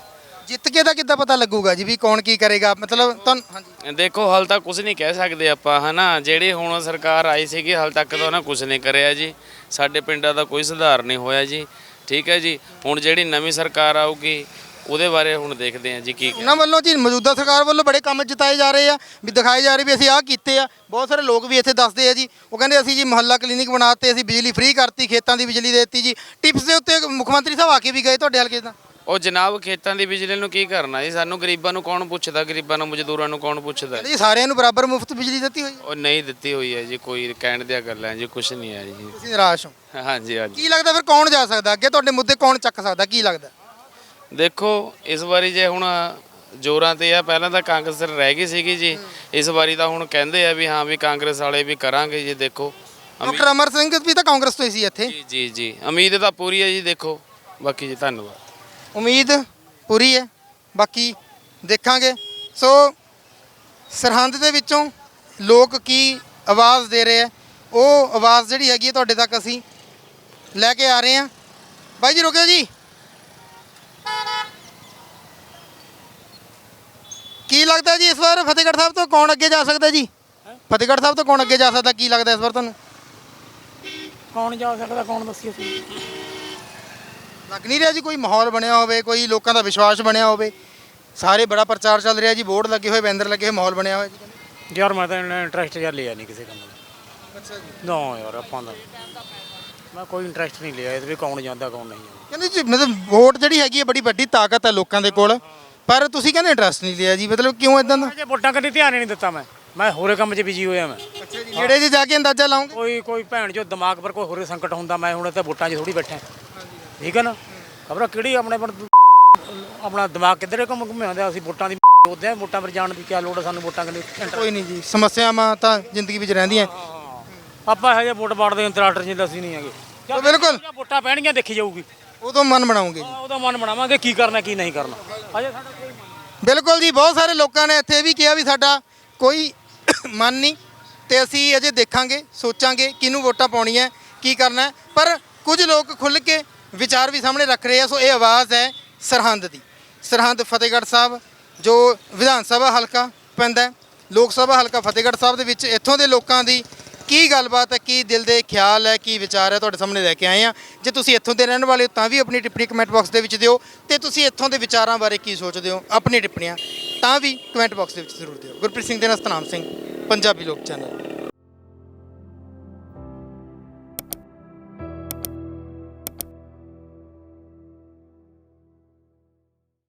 ਜਿੱਤ ਕੇ ਦਾ ਕਿੱਦਾਂ ਪਤਾ ਲੱਗੂਗਾ ਜੀ ਵੀ ਕੌਣ ਕੀ ਕਰੇਗਾ? ਮਤਲਬ ਤੁਹਾਨੂੰ ਹਾਂਜੀ। ਦੇਖੋ ਹਾਲ ਤਾਂ ਕੁਝ ਨਹੀਂ ਕਹਿ ਸਕਦੇ ਆਪਾਂ ਹਨਾ? ਜਿਹੜੀ ਹੁਣ ਸਰਕਾਰ ਆਈ ਸੀਗੀ ਹਾਲ ਤੱਕ ਤਾਂ ਉਹਨਾਂ ਕੁਝ ਨਹੀਂ ਕਰਿਆ ਜੀ। ਸਾਡੇ ਪਿੰਡਾਂ ਦਾ ਕੋਈ ਸੁਧਾਰ ਨਹੀਂ ਹੋਇਆ ਜੀ। ਠੀਕ ਹੈ ਜੀ? ਹੁਣ ਜਿਹੜੀ ਨਵੀਂ ਸਰਕਾਰ ਆਊਗੀ ਉਹਦੇ ਬਾਰੇ ਹੁਣ ਦੇਖਦੇ ਹਾਂ ਜੀ ਕੀ ਉਹਨਾਂ ਵੱਲੋਂ ਜੀ ਮੌਜੂਦਾ ਸਰਕਾਰ ਵੱਲੋਂ ਬੜੇ ਕੰਮ ਜਿਤਾਏ ਜਾ ਰਹੇ ਆ ਵੀ ਦਿਖਾਏ ਜਾ ਰਹੇ ਵੀ ਅਸੀਂ ਆਹ ਕੀਤੇ ਆ। ਬਹੁਤ ਸਾਰੇ ਲੋਕ ਵੀ ਇੱਥੇ ਦੱਸਦੇ ਆ ਜੀ। ਉਹ ਕਹਿੰਦੇ ਅਸੀਂ ਜੀ ਮੁਹੱਲਾ ਕਲੀਨਿਕ ਬਣਾਤੇ ਅਸੀਂ ਬਿਜਲੀ ਫ੍ਰੀ ਕਰਤੀ ਖੇਤਾਂ ਦੀ ਬਿਜਲੀ ਦੇ ਦਿੱਤੀ ਜੀ। ਟਿਪਸ ਦੇ ਉੱਤੇ ਮੁੱਖ ਮੰਤਰੀ ਸਾਹਿਬ ਆ ਕੇ ਵੀ ਗਏ ਤੁਹਾਡੇ ਹਲਕੇ ਦਾ ਉਹ ਜਨਾਬ ਖੇਤਾਂ ਦੀ ਬਿਜਲੀ ਨੂੰ ਕੀ ਕਰਨਾ ਜੀ? ਸਾਨੂੰ ਗਰੀਬਾਂ ਨੂੰ ਕੌਣ ਪੁੱਛਦਾ? ਗਰੀਬਾਂ ਨੂੰ ਮਜ਼ਦੂਰਾਂ ਨੂੰ ਕੌਣ ਪੁੱਛਦਾ? ਜੀ ਸਾਰਿਆਂ ਨੂੰ ਬਰਾਬਰ ਮੁਫਤ ਬਿਜਲੀ ਦਿੱਤੀ ਹੋਈ ਹੈ। ਉਹ ਨਹੀਂ ਦਿੱਤੀ ਹੋਈ ਹੈ ਜੀ ਕੋਈ ਕਹਿਣ ਦੀਆਂ ਗੱਲਾਂ ਜੀ ਕੁਝ ਨਹੀਂ ਹੈ ਜੀ। ਤੁਸੀਂ ਨਿਰਾਸ਼ ਹੋ। ਹਾਂਜੀ ਹਾਂਜੀ। ਕੀ ਲੱਗਦਾ ਫਿਰ ਕੌਣ ਜਾ ਸਕਦਾ? ਅੱਗੇ ਤੁਹਾਡੇ ਮੁੱਦੇ ਕੌਣ ਚੱਕ ਸਕਦਾ? ਕੀ ਲੱਗਦਾ? ਦੇਖੋ ਇਸ ਵਾਰੀ ਜੇ ਹੁਣ ਜੋਰਾਂ ਤੇ ਆ ਪਹਿਲਾਂ ਤਾਂ ਕਾਂਗਰਸ ਰਹਿ ਗਈ ਸੀਗੀ ਜੀ। ਇਸ ਵਾਰੀ ਤਾਂ ਹੁਣ ਕਹਿੰਦੇ ਆ ਵੀ ਹਾਂ ਵੀ ਕਾਂਗਰਸ ਵਾਲੇ ਵੀ ਕਰਾਂਗੇ ਜੀ ਦੇਖੋ। ਡਾਕਟਰ ਅਮਰ ਸਿੰਘ ਵੀ ਤਾਂ ਕਾਂਗਰਸ ਤੋਂ ਹੀ ਸੀ ਇੱਥੇ। ਜੀ ਜੀ ਜੀ। ਉਮੀਦ ਤਾਂ ਪੂਰੀ ਹੈ ਜੀ ਦੇਖੋ। ਬਾਕੀ ਜੀ ਧੰਨਵਾਦ। ਉਮੀਦ ਪੂਰੀ ਹੈ। ਬਾਕੀ ਦੇਖਾਂਗੇ। ਸੋ ਸਰਹੰਦ ਦੇ ਵਿੱਚੋਂ ਲੋਕ ਕੀ ਆਵਾਜ਼ ਦੇ ਰਹੇ ਆ ਉਹ ਆਵਾਜ਼ ਜਿਹੜੀ ਹੈਗੀ ਹੈ ਤੁਹਾਡੇ ਤੱਕ ਅਸੀਂ ਲੈ ਕੇ ਆ ਰਹੇ ਹਾਂ। ਬਾਈ ਜੀ ਰੁਕਿਓ ਜੀ। ਕੀ ਲੱਗਦਾ ਜੀ ਇਸ ਵਾਰ ਫਤਿਹਗੜ੍ਹ ਸਾਹਿਬ ਤੋਂ ਕੌਣ ਅੱਗੇ ਜਾ ਸਕਦਾ ਜੀ? ਫਤਿਹਗੜ੍ਹ ਸਾਹਿਬ ਤੋਂ ਕੌਣ ਅੱਗੇ ਜਾ ਸਕਦਾ? ਕੀ ਲੱਗਦਾ ਇਸ ਵਾਰ ਤੁਹਾਨੂੰ? ਕੌਣ ਜਾ ਸਕਦਾ ਕੌਣ ਦੱਸੀਏ ਤੁਸੀਂ ਲੱਗ ਨਹੀਂ ਰਿਹਾ ਜੀ ਕੋਈ ਮਾਹੌਲ ਬਣਿਆ ਹੋਵੇ ਕੋਈ ਲੋਕਾਂ ਦਾ ਵਿਸ਼ਵਾਸ ਬਣਿਆ ਹੋਵੇ। ਸਾਰੇ ਬੜਾ ਪ੍ਰਚਾਰ ਚੱਲ ਰਿਹਾ ਜੀ ਬੋਰਡ ਲੱਗੇ ਹੋਏ ਬੈਨਰ ਲੱਗੇ ਹੋਏ ਮਾਹੌਲ ਬਣਿਆ ਹੋਇਆ ਜੀ। ਯਾਰ ਮੈਂ ਤਾਂ ਇੰਟਰਸਟ ਜਿਹਾ ਲਿਆ ਨਹੀਂ ਕਿਸੇ ਕੰਮ ਦਾ। ਅੱਛਾ ਜੀ। ਨਾ ਯਾਰ ਆਪਾਂ ਦਾ ਮੈਂ ਕੋਈ ਇੰਟਰਸਟ ਨਹੀਂ ਲਿਆ ਇਹਦੇ ਵੀ ਕੌਣ ਜਾਂਦਾ ਕੌਣ ਨਹੀਂ ਜਾਂਦਾ। ਕਹਿੰਦੇ ਜੀ ਮਤਲਬ ਵੋਟ ਜਿਹੜੀ ਹੈਗੀ ਹੈ ਬੜੀ ਵੱਡੀ ਤਾਕਤ ਹੈ ਲੋਕਾਂ ਦੇ ਕੋਲ। ਪਰ ਤੁਸੀਂ ਕਹਿੰਦੇ ਇੰਟਰਸਟ ਨਹੀਂ ਲਿਆ ਜੀ ਮਤਲਬ ਕਿਉਂ ਇਦਾਂ ਦਾ? ਜੇ ਵੋਟਾਂ ਕਦੇ ਧਿਆਨ ਨਹੀਂ ਦਿੱਤਾ ਮੈਂ। ਮੈਂ ਹੋਰੇ ਕੰਮ 'ਚ ਬਿਜ਼ੀ ਹੋਇਆ ਮੈਂ। ਅੱਛਾ ਜੀ ਨੇੜੇ ਜੇ ਜਾ ਕੇ ਅੰਦਾਜ਼ਾ ਲਾਉਂਗੇ ਕੋਈ ਕੋਈ ਭੈਣ ਜੋ ਦਿਮਾਗ ਪਰ ਕੋਈ ਹੋਰੇ ਸੰਕਟ ਹੁੰਦਾ ਮੈਂ ਹੁਣ ਇੱਥੇ ਵੋਟਾਂ 'ਚ ਥੋੜੀ ਬੈਠਾ। ਠੀਕ ਹੈ ਨਾ? ਖਬਰ ਕਿਹੜੀ ਆਪਣੇ ਆਪਣਾ ਦਿਮਾਗ ਕਿੱਧਰੇ ਘੁੰਮ ਘੁੰਮਿਆਉਂਦਾ ਅਸੀਂ ਵੋਟਾਂ ਦੀ ਉਹਦੇ ਆ ਵੋਟਾਂ ਪਰ ਜਾਣ ਦੀ ਕੀ ਲੋੜ ਹੈ ਸਾਨੂੰ ਵੋਟਾਂ ਕਰਨੀ ਕੋਈ ਨਹੀਂ ਜੀ ਸਮੱਸਿਆਵਾਂ ਤਾਂ ਜ਼ਿੰਦਗੀ ਵਿੱਚ ਰਹਿੰਦੀਆਂ। ਆਪਾਂ ਇਹੋ ਜਿਹੇ ਵੋਟ ਪਾੜਦੇ ਇੰਤਰਾਸਟਰ ਜਿੰਦਾ ਅਸੀਂ ਨਹੀਂ ਹੈਗੇ। ਬਿਲਕੁਲ। ਵੋਟਾਂ ਪੈਣਗੀਆਂ ਦੇਖੀ ਜਾਊਗੀ। ਉਦੋਂ ਮਨ ਬਣਾਉਂਗੇ ਜੀ। ਉਹਦਾ ਮਨ ਬਣਾਵਾਂਗੇ ਕੀ ਕਰਨਾ ਕੀ ਨਹੀਂ ਕਰਨਾ। ਅਜੇ ਸਾਡਾ ਕੋਈ ਬਿਲਕੁਲ ਜੀ ਬਹੁਤ ਸਾਰੇ ਲੋਕਾਂ ਨੇ ਇੱਥੇ ਵੀ ਕਿਹਾ ਵੀ ਸਾਡਾ ਕੋਈ ਮਨ ਨਹੀਂ। ਤੇ ਅਸੀਂ ਅਜੇ ਦੇਖਾਂਗੇ ਸੋਚਾਂਗੇ ਕਿਹਨੂੰ ਵੋਟਾਂ ਪਾਉਣੀਆਂ ਕੀ ਕਰਨਾ। ਪਰ ਕੁਝ ਲੋਕ ਖੁੱਲ੍ਹ ਕੇ ਵਿਚਾਰ ਵੀ ਸਾਹਮਣੇ ਰੱਖ ਰਹੇ ਆ, ਸੋ ਇਹ ਆਵਾਜ਼ ਹੈ ਸਰਹੰਦ ਦੀ। ਸਰਹੰਦ ਫਤਿਹਗੜ੍ਹ ਸਾਹਿਬ, ਜੋ ਵਿਧਾਨ ਸਭਾ ਹਲਕਾ ਪੈਂਦਾ ਲੋਕ ਸਭਾ ਹਲਕਾ ਫਤਿਹਗੜ੍ਹ ਸਾਹਿਬ ਦੇ ਵਿੱਚ ਇੱਥੋਂ ਦੇ ਲੋਕਾਂ ਦੀ ਕੀ ਗੱਲਬਾਤ ਹੈ, ਕੀ ਦਿਲ ਦੇ ਖਿਆਲ ਹੈ, ਕੀ ਵਿਚਾਰ ਹੈ, ਤੁਹਾਡੇ ਸਾਹਮਣੇ ਲੈ ਕੇ ਆਏ ਆ ਜੇ ਤੁਸੀਂ ਇੱਥੋਂ ਦੇ ਰਹਿਣ ਵਾਲੇ ਹੋ, ਤਾਂ ਵੀ ਆਪਣੀ ਟਿੱਪਣੀ ਕਮੈਂਟ ਬਾਕਸ ਦੇ ਵਿੱਚ ਦਿਓ ਤੇ ਤੁਸੀਂ ਇੱਥੋਂ ਦੇ ਵਿਚਾਰਾਂ ਬਾਰੇ ਕੀ ਸੋਚਦੇ ਹੋ, ਆਪਣੀ ਟਿੱਪਣੀਆਂ, ਤਾਂ ਵੀ ਕਮੈਂਟ ਬਾਕਸ ਦੇ ਵਿੱਚ ਜ਼ਰੂਰ ਦਿਓ। ਗੁਰਪ੍ਰੀਤ ਸਿੰਘ ਦੇ ਨਾਲ ਸਤਨਾਮ ਸਿੰਘ, ਪੰਜਾਬੀ ਲੋਕ ਚੈਨਲ।